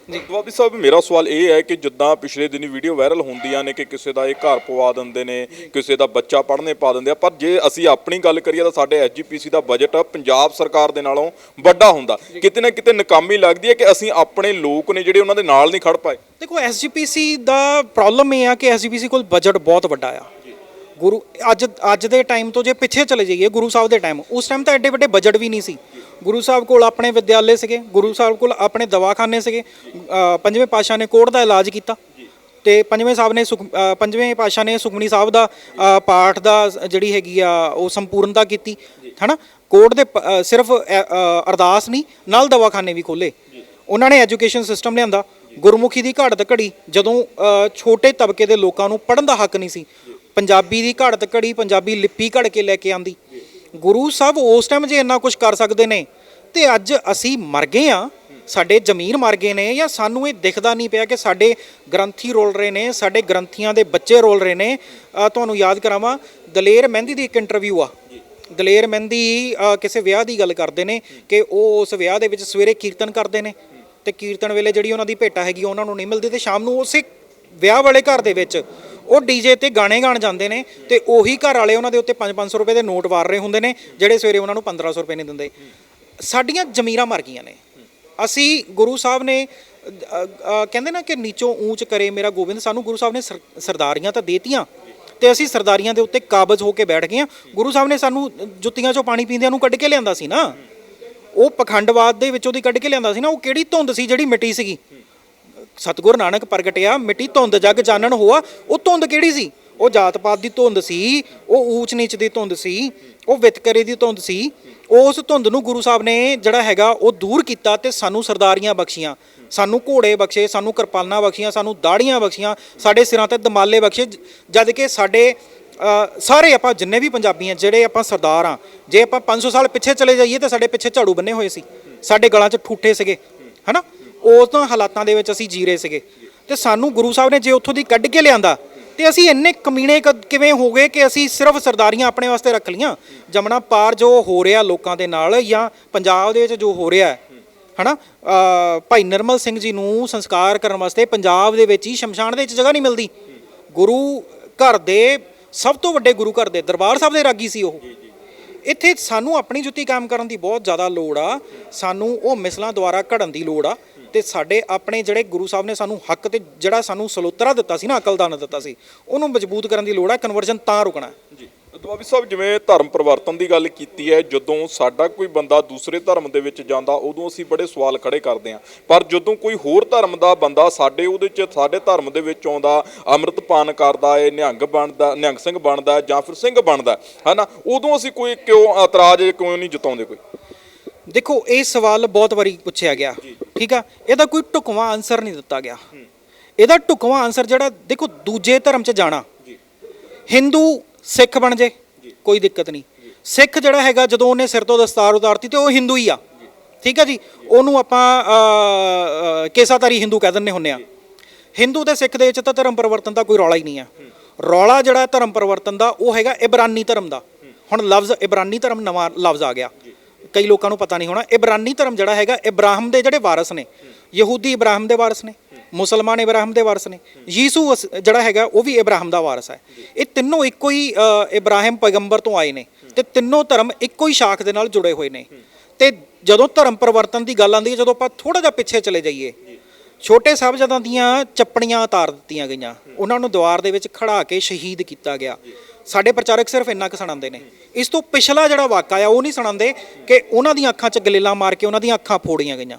ਜੀ। ਦਵਾਬੀ ਸਾਹਿਬ ਮੇਰਾ ਸਵਾਲ ਇਹ ਹੈ ਕਿ ਜਿੱਦਾਂ ਪਿਛਲੇ ਦਿਨੀ ਵੀਡੀਓ ਵਾਇਰਲ ਹੁੰਦੀਆਂ ਨੇ ਕਿ ਕਿਸੇ ਦਾ ਇਹ ਘਰ ਪਵਾ ਦਿੰਦੇ ਨੇ ਕਿਸੇ ਦਾ ਬੱਚਾ ਪੜ੍ਹਨੇ ਪਾ ਦਿੰਦੇ ਆ ਪਰ ਜੇ ਅਸੀਂ ਆਪਣੀ ਗੱਲ ਕਰੀਏ ਤਾਂ ਸਾਡੇ ਐਸਜੀਪੀਸੀ ਦਾ ਬਜਟ ਪੰਜਾਬ ਸਰਕਾਰ ਦੇ ਨਾਲੋਂ ਵੱਡਾ ਹੁੰਦਾ। ਕਿਤੇ ਨਾ ਕਿਤੇ ਨਕਾਮੀ ਲੱਗਦੀ ਹੈ ਕਿ ਅਸੀਂ ਆਪਣੇ ਲੋਕ ਨੇ ਜਿਹੜੇ ਉਹਨਾਂ ਦੇ ਨਾਲ ਨਹੀਂ ਖੜ ਪਾਏ। ਦੇਖੋ ਐਸਜੀਪੀਸੀ ਦਾ ਪ੍ਰੋਬਲਮ ਇਹ ਆ ਕਿ ਐਸਜੀਪੀਸੀ ਕੋਲ ਬਜਟ ਬਹੁਤ ਵੱਡਾ ਆ। ਗੁਰੂ ਅੱਜ ਅੱਜ ਦੇ ਟਾਈਮ ਤੋਂ ਜੇ ਪਿੱਛੇ ਚਲੇ ਜਾਈਏ ਗੁਰੂ ਸਾਹਿਬ ਦੇ ਟਾਈਮ ਉਸ ਟਾਈਮ ਤਾਂ ਐਡੇ ਵੱਡੇ ਬਜਟ ਵੀ ਨਹੀਂ ਸੀ। ਗੁਰੂ ਸਾਹਿਬ ਕੋਲ ਆਪਣੇ ਵਿਦਿਆਲੇ ਸੀਗੇ ਗੁਰੂ ਸਾਹਿਬ ਕੋਲ ਆਪਣੇ ਦਵਾਖਾਨੇ ਸੀਗੇ ਪੰਜਵੇਂ ਪਾਤਸ਼ਾਹ ਨੇ ਕੋੜ ਦਾ ਇਲਾਜ ਕੀਤਾ ਤੇ ਪੰਜਵੇਂ ਸਾਹਿਬ ਨੇ ਪੰਜਵੇਂ ਪਾਤਸ਼ਾਹ ਨੇ ਸੁਖਮਨੀ ਸਾਹਿਬ ਦਾ ਪਾਠ ਦਾ ਜਿਹੜੀ ਹੈਗੀ ਆ ਉਹ ਸੰਪੂਰਨਤਾ ਕੀਤੀ ਹਨਾ? ਕੋਰਟ ਦੇ ਸਿਰਫ ਅਰਦਾਸ ਨਹੀਂ ਨਾਲ ਦਵਾਖਾਨੇ ਵੀ ਖੋਲੇ ਉਹਨਾਂ ਨੇ ਐਜੂਕੇਸ਼ਨ ਸਿਸਟਮ ਲਿਆਂਦਾ ਗੁਰਮੁਖੀ ਦੀ ਘਾੜਤ ਘੜੀ ਜਦੋਂ ਛੋਟੇ ਤਬਕੇ ਦੇ ਲੋਕਾਂ ਨੂੰ ਪੜ੍ਹਨ ਦਾ ਹੱਕ ਨਹੀਂ ਸੀ ਪੰਜਾਬੀ ਦੀ ਘਾੜਤ ਘੜੀ ਪੰਜਾਬੀ ਲਿਪੀ ਘੜ ਕੇ ਲੈ ਕੇ ਆਂਦੀ। ਗੁਰੂ ਸਾਹਿਬ ਉਸ ਟਾਈਮ ਜੇ ਇੰਨਾ ਕੁਝ ਕਰ ਸਕਦੇ ਨੇ ਤੇ ਅੱਜ ਅਸੀਂ ਮਰ ਗਏ ਆ ਸਾਡੇ ਜ਼ਮੀਰ ਮਰ ਗਏ ਨੇ ਜਾਂ ਸਾਨੂੰ ਇਹ ਦਿਖਦਾ ਨਹੀਂ ਪਿਆ ਕਿ ਸਾਡੇ ਗ੍ਰੰਥੀ ਰੋਲ ਰਹੇ ਨੇ ਸਾਡੇ ਗ੍ਰੰਥੀਆਂ ਦੇ ਬੱਚੇ ਰੋਲ ਰਹੇ ਨੇ। ਤੁਹਾਨੂੰ ਯਾਦ ਕਰਾਵਾਂ ਦਲੇਰ ਮਹਿੰਦੀ ਦੀ ਇੱਕ ਇੰਟਰਵਿਊ ਆ। ਦਲੇਰ ਮਹਿੰਦੀ ਕਿਸੇ ਵਿਆਹ ਦੀ ਗੱਲ ਕਰਦੇ ਨੇ ਕਿ ਉਹ ਉਸ ਵਿਆਹ ਦੇ ਵਿੱਚ ਸਵੇਰੇ ਕੀਰਤਨ ਕਰਦੇ ਨੇ ਤੇ ਕੀਰਤਨ ਵੇਲੇ ਜਿਹੜੀ ਉਹਨਾਂ ਦੀ ਭੇਟਾ ਹੈਗੀ ਉਹਨਾਂ ਨੂੰ ਨਹੀਂ ਮਿਲਦੀ ਤੇ ਸ਼ਾਮ ਨੂੰ ਉਸੇ ਵਿਆਹ ਵਾਲੇ ਘਰ ਦੇ ਵਿੱਚ ਉਹ ਡੀਜੇ ਤੇ ਗਾਣੇ ਗਾਣ ਜਾਂਦੇ ਨੇ ਤੇ ਉਹੀ ਘਰ ਵਾਲੇ ਉਹਨਾਂ ਦੇ ਉੱਤੇ 5-500 ਰੁਪਏ ਦੇ ਨੋਟ ਵਾਰ ਰਹੇ ਹੁੰਦੇ ਨੇ, ਜਿਹੜੇ ਸਵੇਰੇ ਉਹਨਾਂ ਨੂੰ 1500 ਰੁਪਏ ਨਹੀਂ ਦਿੰਦੇ। ਸਾਡੀਆਂ ਜ਼ਮੀਰਾਂ ਮਰ ਗਈਆਂ ਨੇ। ਅਸੀਂ ਗੁਰੂ ਸਾਹਿਬ ਨੇ ਕਹਿੰਦੇ ਨਾ ਕਿ ਨੀਚੋਂ ਊਂਚ ਕਰੇ ਮੇਰਾ ਗੋਬਿੰਦ, ਸਾਨੂੰ ਗੁਰੂ ਸਾਹਿਬ ਨੇ ਸਰ- ਸਰਦਾਰੀਆਂ ਤਾਂ ਦੇਤੀਆਂ ਤੇ ਅਸੀਂ ਸਰਦਾਰੀਆਂ ਦੇ ਉੱਤੇ ਕਾਬਜ਼ ਹੋ ਕੇ ਬੈਠ ਗਏ ਆ ਗੁਰੂ ਸਾਹਿਬ ਨੇ ਸਾਨੂੰ ਜੁੱਤੀਆਂ 'ਚੋਂ ਪਾਣੀ ਪੀਂਦਿਆਂ ਨੂੰ ਕੱਢ ਕੇ ਲਿਆਂਦਾ ਸੀ ਨਾ। ਉਹ ਪਖੰਡਵਾਦ ਦੇ ਵਿੱਚੋਂ ਦੀ ਕੱਢ ਕੇ ਲਿਆਂਦਾ ਸੀ ਨਾ, ਉਹ ਕਿਹੜੀ ਧੁੰਦ ਸੀ ਜਿਹੜੀ ਮਿੱਟੀ ਸੀਗੀ? ਸਤਿਗੁਰ ਨਾਨਕ ਪ੍ਰਗਟਿਆ, ਮਿੱਟੀ ਧੁੰਦ ਜਗ ਚਾਨਣ ਹੋਆ। ਉਹ ਧੁੰਦ ਕਿਹੜੀ ਸੀ? ਉਹ ਜਾਤ ਪਾਤ ਦੀ ਧੁੰਦ ਸੀ, ਉਹ ਊਚ ਨੀਚ ਦੀ ਧੁੰਦ ਸੀ, ਉਹ ਵਿਤਕਰੇ ਦੀ ਧੁੰਦ ਸੀ। ਉਸ ਧੁੰਦ ਨੂੰ ਗੁਰੂ ਸਾਹਿਬ ਨੇ ਜਿਹੜਾ ਹੈਗਾ ਉਹ ਦੂਰ ਕੀਤਾ ਤੇ ਸਾਨੂੰ ਸਰਦਾਰੀਆਂ ਬਖਸ਼ੀਆਂ। ਸਾਨੂੰ ਘੋੜੇ ਬਖਸ਼ੇ, ਸਾਨੂੰ ਕਿਰਪਾਨਾਂ ਬਖਸ਼ੀਆਂ, ਸਾਨੂੰ ਦਾੜੀਆਂ ਬਖਸ਼ੀਆਂ, ਸਾਡੇ ਸਿਰਾਂ ਤੇ ਦਮਾਲੇ ਬਖਸ਼ੇ ਜ- ਜਦ ਕਿ ਸਾਡੇ ਸਾਰੇ ਆਪਾਂ ਜਿੰਨੇ ਵੀ ਪੰਜਾਬੀ ਆ, ਜਿਹੜੇ ਆਪਾਂ ਸਰਦਾਰ ਆ, ਜੇ ਆਪਾਂ 500 ਸਾਲ ਪਿੱਛੇ ਚਲੇ ਜਾਈਏ ਤਾਂ ਸਾਡੇ ਪਿੱਛੇ ਝਾੜੂ ਬੰਨੇ ਹੋਏ ਸੀ। ਸਾਡੇ ਗਲਾਂ 'ਚ ਠੂਠੇ ਸੀਗੇ, ਹਨਾ? ਉਸ ਤੋਂ ਹਾਲਾਤਾਂ ਦੇ ਵਿੱਚ ਅਸੀਂ ਜੀ ਰਹੇ ਸੀਗੇ। ਤੇ ਸਾਨੂੰ ਗੁਰੂ ਸਾਹਿਬ ਨੇ ਜੇ ਉੱਥੋਂ ਦੀ ਕੱਢ ਕੇ ਲਿਆਂਦਾ, ਤੇ ਅਸੀਂ ਇੰਨੇ ਕਮੀਣੇ ਕ- ਕਿਵੇਂ ਹੋ ਗਏ ਕਿ ਅਸੀਂ ਸਿਰਫ ਸਰਦਾਰੀਆਂ ਆਪਣੇ ਵਾਸਤੇ ਰੱਖ ਲੀਆਂ ਜਮਣਾ ਪਾਰ ਜੋ ਹੋ ਰਿਹਾ ਲੋਕਾਂ ਦੇ ਨਾਲ ਜਾਂ ਪੰਜਾਬ ਦੇ ਵਿੱਚ ਜੋ ਹੋ ਰਿਹਾ ਹੈ, ਹਨਾ? ਭਾਈ ਨਰਮਲ ਸਿੰਘ ਜੀ ਨੂੰ ਸੰਸਕਾਰ ਕਰਨ ਵਾਸਤੇ ਪੰਜਾਬ ਦੇ ਵਿੱਚ ਹੀ ਸ਼ਮਸ਼ਾਨ ਦੇ ਵਿੱਚ ਜਗ੍ਹਾ ਨਹੀਂ ਮਿਲਦੀ। ਗੁਰੂ ਘਰ ਦੇ ਸਭ ਤੋਂ ਵੱਡੇ ਗੁਰੂ ਘਰ ਦੇ ਦਰਬਾਰ ਸਾਹਿਬ ਦੇ ਰਾਗੀ ਸੀ ਉਹ। ਇੱਥੇ ਸਾਨੂੰ ਆਪਣੀ ਜੁੱਤੀ ਕਾਇਮ ਕਰਨ ਦੀ ਬਹੁਤ ਜ਼ਿਆਦਾ ਲੋੜ ਆ। ਸਾਨੂੰ ਉਹ ਮਿਸਲਾਂ ਦੁਆਰਾ ਘੜਨ ਦੀ ਲੋੜ ਆ। ਤੇ ਸਾਡੇ ਆਪਣੇ ਜਿਹੜੇ ਗੁਰੂ ਸਾਹਿਬ ਨੇ ਸਾਨੂੰ ਹੱਕ ਤੇ ਜਿਹੜਾ ਸਾਨੂੰ ਸਲੋਤਰਾ ਦਿੱਤਾ ਸੀ ਨਾ ਅਕਲਦਾਨ ਦਿੱਤਾ ਸੀ ਉਹਨੂੰ ਮਜ਼ਬੂਤ ਕਰਨ ਦੀ ਲੋੜ ਆ ਕਨਵਰਜਨ ਤਾਂ ਰੁਕਣਾ ਜੀ ਦਵਾਬੀ ਸਾਹਿਬ ਜਿਵੇਂ ਧਰਮ ਪਰਿਵਰਤਨ ਦੀ ਗੱਲ ਕੀਤੀ ਹੈ ਜਦੋਂ ਸਾਡਾ ਕੋਈ ਬੰਦਾ ਦੂਸਰੇ ਧਰਮ ਦੇ ਵਿੱਚ ਜਾਂਦਾ ਉਦੋਂ ਅਸੀਂ ਬੜੇ ਸਵਾਲ ਖੜੇ ਕਰਦੇ ਹਾਂ। ਪਰ ਜਦੋਂ ਕੋਈ ਹੋਰ ਧਰਮ ਦਾ ਬੰਦਾ ਸਾਡੇ ਉਹਦੇ ਚ ਸਾਡੇ ਧਰਮ ਦੇ ਵਿੱਚ ਆਉਂਦਾ ਅੰਮ੍ਰਿਤਪਾਨ ਕਰਦਾ ਹੈ ਨਿਹੰਗ ਬਣਦਾ ਨਿਹੰਗ ਸਿੰਘ ਬਣਦਾ ਹੈ ਜਾਂ ਫਿਰ ਸਿੰਘ ਬਣਦਾ ਹੈ ਹਨਾ ਉਦੋਂ ਅਸੀਂ ਕੋਈ ਕਿਉਂ ਇਤਰਾਜ਼ ਕਿਉਂ ਨਹੀਂ ਜਤਾਉਂਦੇ ਕੋਈ? ਦੇਖੋ ਇਹ ਸਵਾਲ ਬਹੁਤ ਵਾਰੀ ਪੁੱਛਿਆ ਗਿਆ। ਠੀਕ ਆ? ਇਹਦਾ ਕੋਈ ਢੁਕਵਾਂ ਆਨਸਰ ਨਹੀਂ ਦਿੱਤਾ ਗਿਆ। ਇਹਦਾ ਢੁਕਵਾਂ ਆਨਸਰ ਜਿਹੜਾ ਦੇਖੋ ਦੂਜੇ ਧਰਮ 'ਚ ਜਾਣਾ। ਹਿੰਦੂ ਸਿੱਖ ਬਣ ਜੇ ਕੋਈ ਦਿੱਕਤ ਨਹੀਂ। ਸਿੱਖ ਜਿਹੜਾ ਹੈਗਾ ਜਦੋਂ ਉਹਨੇ ਸਿਰ ਤੋਂ ਦਸਤਾਰ ਉਤਾਰਤੀ ਤੇ ਉਹ ਹਿੰਦੂ ਹੀ ਆ। ਠੀਕ ਆ ਜੀ? ਉਹਨੂੰ ਆਪਾਂ ਕੇਸਾਧਾਰੀ ਹਿੰਦੂ ਕਹਿ ਦਿੰਦੇ ਹੁੰਨੇ ਆ। ਹਿੰਦੂ ਤੇ ਸਿੱਖ ਦੇ ਵਿੱਚ ਤਾਂ ਧਰਮ ਪਰਿਵਰਤਨ ਦਾ ਕੋਈ ਰੌਲਾ ਹੀ ਨਹੀਂ ਆ। ਰੌਲਾ ਜਿਹੜਾ ਧਰਮ ਪਰਿਵਰਤਨ ਦਾ ਉਹ ਹੈਗਾ ਇਬਰਾਨੀ ਧਰਮ ਦਾ। ਹੁਣ ਲਫ਼ਜ਼ ਇਬਰਾਨੀ ਧਰਮ ਨਵਾਂ ਲਫ਼ਜ਼ ਆ ਗਿਆ। ਕਈ ਲੋਕਾਂ ਨੂੰ ਪਤਾ ਨਹੀਂ ਹੋਣਾ, ਇਬਰਾਨੀ ਧਰਮ ਜਿਹੜਾ ਹੈਗਾ, ਇਬਰਾਹਿਮ ਦੇ ਜਿਹੜੇ ਵਾਰਸ ਨੇ, ਯਹੂਦੀ ਇਬਰਾਹਿਮ ਦੇ ਵਾਰਸ ਨੇ, ਮੁਸਲਮਾਨ ਇਬਰਾਹਿਮ ਦੇ ਵਾਰਸ ਨੇ, ਯੀਸੂ ਜਿਹੜਾ ਹੈਗਾ, ਉਹ ਵੀ ਇਬਰਾਹਿਮ ਦਾ ਵਾਰਸ ਹੈ। ਇਹ ਤਿੰਨੋਂ ਇੱਕੋ ਹੀ ਇਬਰਾਹਿਮ ਪੈਗੰਬਰ ਤੋਂ ਆਏ ਨੇ ਤੇ ਤਿੰਨੋਂ ਧਰਮ ਇੱਕੋ ਹੀ ਸ਼ਾਖ ਦੇ ਨਾਲ ਜੁੜੇ ਹੋਏ ਨੇ। ਤੇ ਜਦੋਂ ਧਰਮ ਪਰਿਵਰਤਨ ਦੀ ਗੱਲ ਆਉਂਦੀ ਹੈ, ਜਦੋਂ ਆਪਾਂ ਥੋੜਾ ਜਿਹਾ ਪਿੱਛੇ ਚਲੇ ਜਾਈਏ, ਛੋਟੇ ਸਾਹਿਬਜ਼ਾਦਿਆਂ ਦੀਆਂ ਚੱਪੜੀਆਂ ਉਤਾਰ ਦਿੱਤੀਆਂ ਗਈਆਂ, ਉਹਨਾਂ ਨੂੰ ਦੀਵਾਰ ਦੇ ਵਿੱਚ ਖੜਾ ਕੇ ਸ਼ਹੀਦ ਕੀਤਾ ਗਿਆ। ਸਾਡੇ ਪ੍ਰਚਾਰਕ ਸਿਰਫ ਇੰਨਾ ਕੁ ਸੁਣਾਉਂਦੇ ਨੇ। ਇਸ ਤੋਂ ਪਿਛਲਾ ਜਿਹੜਾ ਵਾਕਾ ਆ, ਉਹ ਨਹੀਂ ਸੁਣਾਉਂਦੇ ਕਿ ਉਹਨਾਂ ਦੀਆਂ ਅੱਖਾਂ 'ਚ ਗਲੇਲਾ ਮਾਰ ਕੇ ਉਹਨਾਂ ਦੀਆਂ ਅੱਖਾਂ ਫੋੜੀਆਂ ਗਈਆਂ।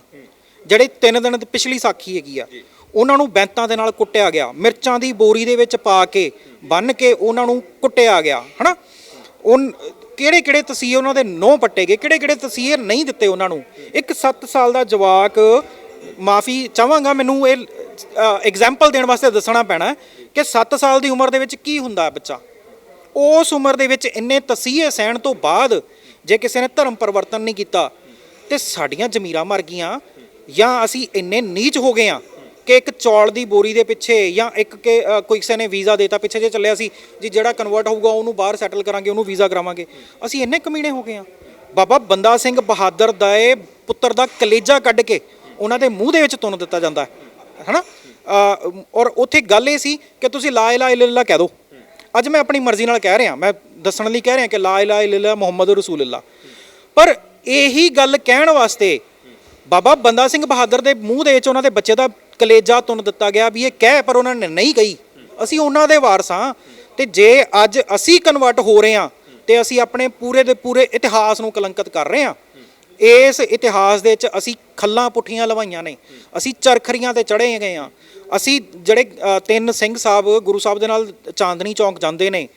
ਜਿਹੜੇ ਤਿੰਨ ਦਿਨ ਦੀ ਪਿਛਲੀ ਸਾਖੀ ਹੈਗੀ ਆ, ਉਹਨਾਂ ਨੂੰ ਬੈਂਤਾਂ ਦੇ ਨਾਲ ਕੁੱਟਿਆ ਗਿਆ। ਮਿਰਚਾਂ ਦੀ ਬੋਰੀ ਦੇ ਵਿੱਚ ਪਾ ਕੇ ਬੰਨ ਕੇ ਉਹਨਾਂ ਨੂੰ ਕੁੱਟਿਆ ਗਿਆ, ਹਨਾ? ਉਹ ਕਿਹੜੇ ਕਿਹੜੇ ਤਸੀਹੇ ਉਹਨਾਂ ਦੇ ਨੋਹ ਪੱਟੇ ਗਏ ਕਿਹੜੇ ਕਿਹੜੇ ਤਸੀਹੇ ਨਹੀਂ ਦਿੱਤੇ ਉਹਨਾਂ ਨੂੰ? ਇੱਕ 7 ਸਾਲ ਦਾ ਜਵਾਕ, ਮਾਫੀ ਚਾਹਾਂਗਾ ਮੈਨੂੰ ਇਹ ਐਗਜ਼ਾਮਪਲ ਦੇਣ ਵਾਸਤੇ ਦੱਸਣਾ ਪੈਣਾ ਕਿ 7 ਸਾਲ ਦੀ ਉਮਰ ਦੇ ਵਿੱਚ ਕੀ ਹੁੰਦਾ ਬੱਚਾ? ਉਸ ਉਮਰ ਦੇ ਵਿੱਚ ਇੰਨੇ ਤਸੀਹੇ ਸਹਿਣ ਤੋਂ ਬਾਅਦ ਜੇ ਕਿਸੇ ਨੇ ਧਰਮ ਪਰਿਵਰਤਨ ਨਹੀਂ ਕੀਤਾ ਤੇ ਸਾਡੀਆਂ ਜ਼ਮੀਰਾਂ ਮਰ ਗਈਆਂ ਜਾਂ ਅਸੀਂ ਇੰਨੇ ਨੀਚ ਹੋ ਗਏ ਆ ਕਿ ਇੱਕ ਚੌਲ ਦੀ ਬੋਰੀ ਦੇ ਪਿੱਛੇ ਜਾਂ ਇੱਕ ਕਿ ਕੋਈ ਕਿਸੇ ਨੇ ਵੀਜ਼ਾ ਦੇਤਾ, ਪਿੱਛੇ ਜੇ ਚੱਲਿਆ ਸੀ, ਜੀ ਜਿਹੜਾ ਕਨਵਰਟ ਹੋਊਗਾ ਉਹਨੂੰ ਬਾਹਰ ਸੈਟਲ ਕਰਾਂਗੇ, ਉਹਨੂੰ ਵੀਜ਼ਾ ਕਰਾਵਾਂਗੇ। ਅਸੀਂ ਇੰਨੇ ਕਮੀਣੇ ਹੋ ਗਏ ਆ ਬਾਬਾ ਬੰਦਾ ਸਿੰਘ ਬਹਾਦਰ ਦਾ ਇਹ ਪੁੱਤਰ ਦਾ ਕਲੇਜਾ ਕੱਢ ਕੇ ਉਹਨਾਂ ਦੇ ਮੂੰਹ ਦੇ ਵਿੱਚ ਤੁੰਨ ਦਿੱਤਾ ਜਾਂਦਾ ਹੈ। ਹਨਾ? ਔਰ ਉੱਥੇ ਗੱਲ ਇਹ ਸੀ ਕਿ ਤੁਸੀਂ ਲਾ ਇਲਾਹਾ ਇਲੱਲਾ ਕਹਿ ਦਿਓ। ਅੱਜ ਮੈਂ ਆਪਣੀ ਮਰਜ਼ੀ ਨਾਲ ਕਹਿ ਰਿਹਾ, ਮੈਂ ਦੱਸਣ ਲਈ ਕਹਿ ਰਿਹਾ ਕਿ ਲਾ ਇਲਾਹਾ ਇਲੱਲਾ ਮੁਹੰਮਦ ਰਸੂਲullah ਪਰ ਇਹੀ ਗੱਲ ਕਹਿਣ ਵਾਸਤੇ ਬਾਬਾ ਬੰਦਾ ਸਿੰਘ ਬਹਾਦਰ ਦੇ ਮੂੰਹ ਦੇ ਵਿੱਚ ਉਹਨਾਂ ਦੇ ਬੱਚੇ ਦਾ ਕਲੇਜਾ ਤੁਨ ਦਿੱਤਾ ਗਿਆ ਵੀ ਇਹ ਕਹਿ, ਪਰ ਉਹਨਾਂ ਨੇ ਨਹੀਂ ਕਹੀ। ਅਸੀਂ ਉਹਨਾਂ ਦੇ ਵਾਰਸ ਹਾਂ ਤੇ ਜੇ ਅੱਜ ਅਸੀਂ ਕਨਵਰਟ ਹੋ ਰਹੇ ਹਾਂ ਤੇ ਅਸੀਂ ਆਪਣੇ ਪੂਰੇ ਦੇ ਪੂਰੇ ਇਤਿਹਾਸ ਨੂੰ ਕਲੰਕਿਤ ਕਰ ਰਹੇ ਹਾਂ ਇਸ ਇਤਿਹਾਸ ਦੇ ਵਿੱਚ ਅਸੀਂ ਖੱਲਾਂ ਪੁੱਠੀਆਂ ਲਵਾਈਆਂ ਨੇ। ਅਸੀਂ ਚਰਖਰੀਆਂ ਤੇ ਚੜੇ ਗਏ ਆ ਅਸੀਂ ਜਿਹੜੇ ਤਿੰਨ ਸਿੰਘ ਸਾਹਿਬ ਗੁਰੂ ਸਾਹਿਬ ਦੇ ਨਾਲ ਚਾਂਦਨੀ ਚੌਂਕ ਜਾਂਦੇ ਨੇ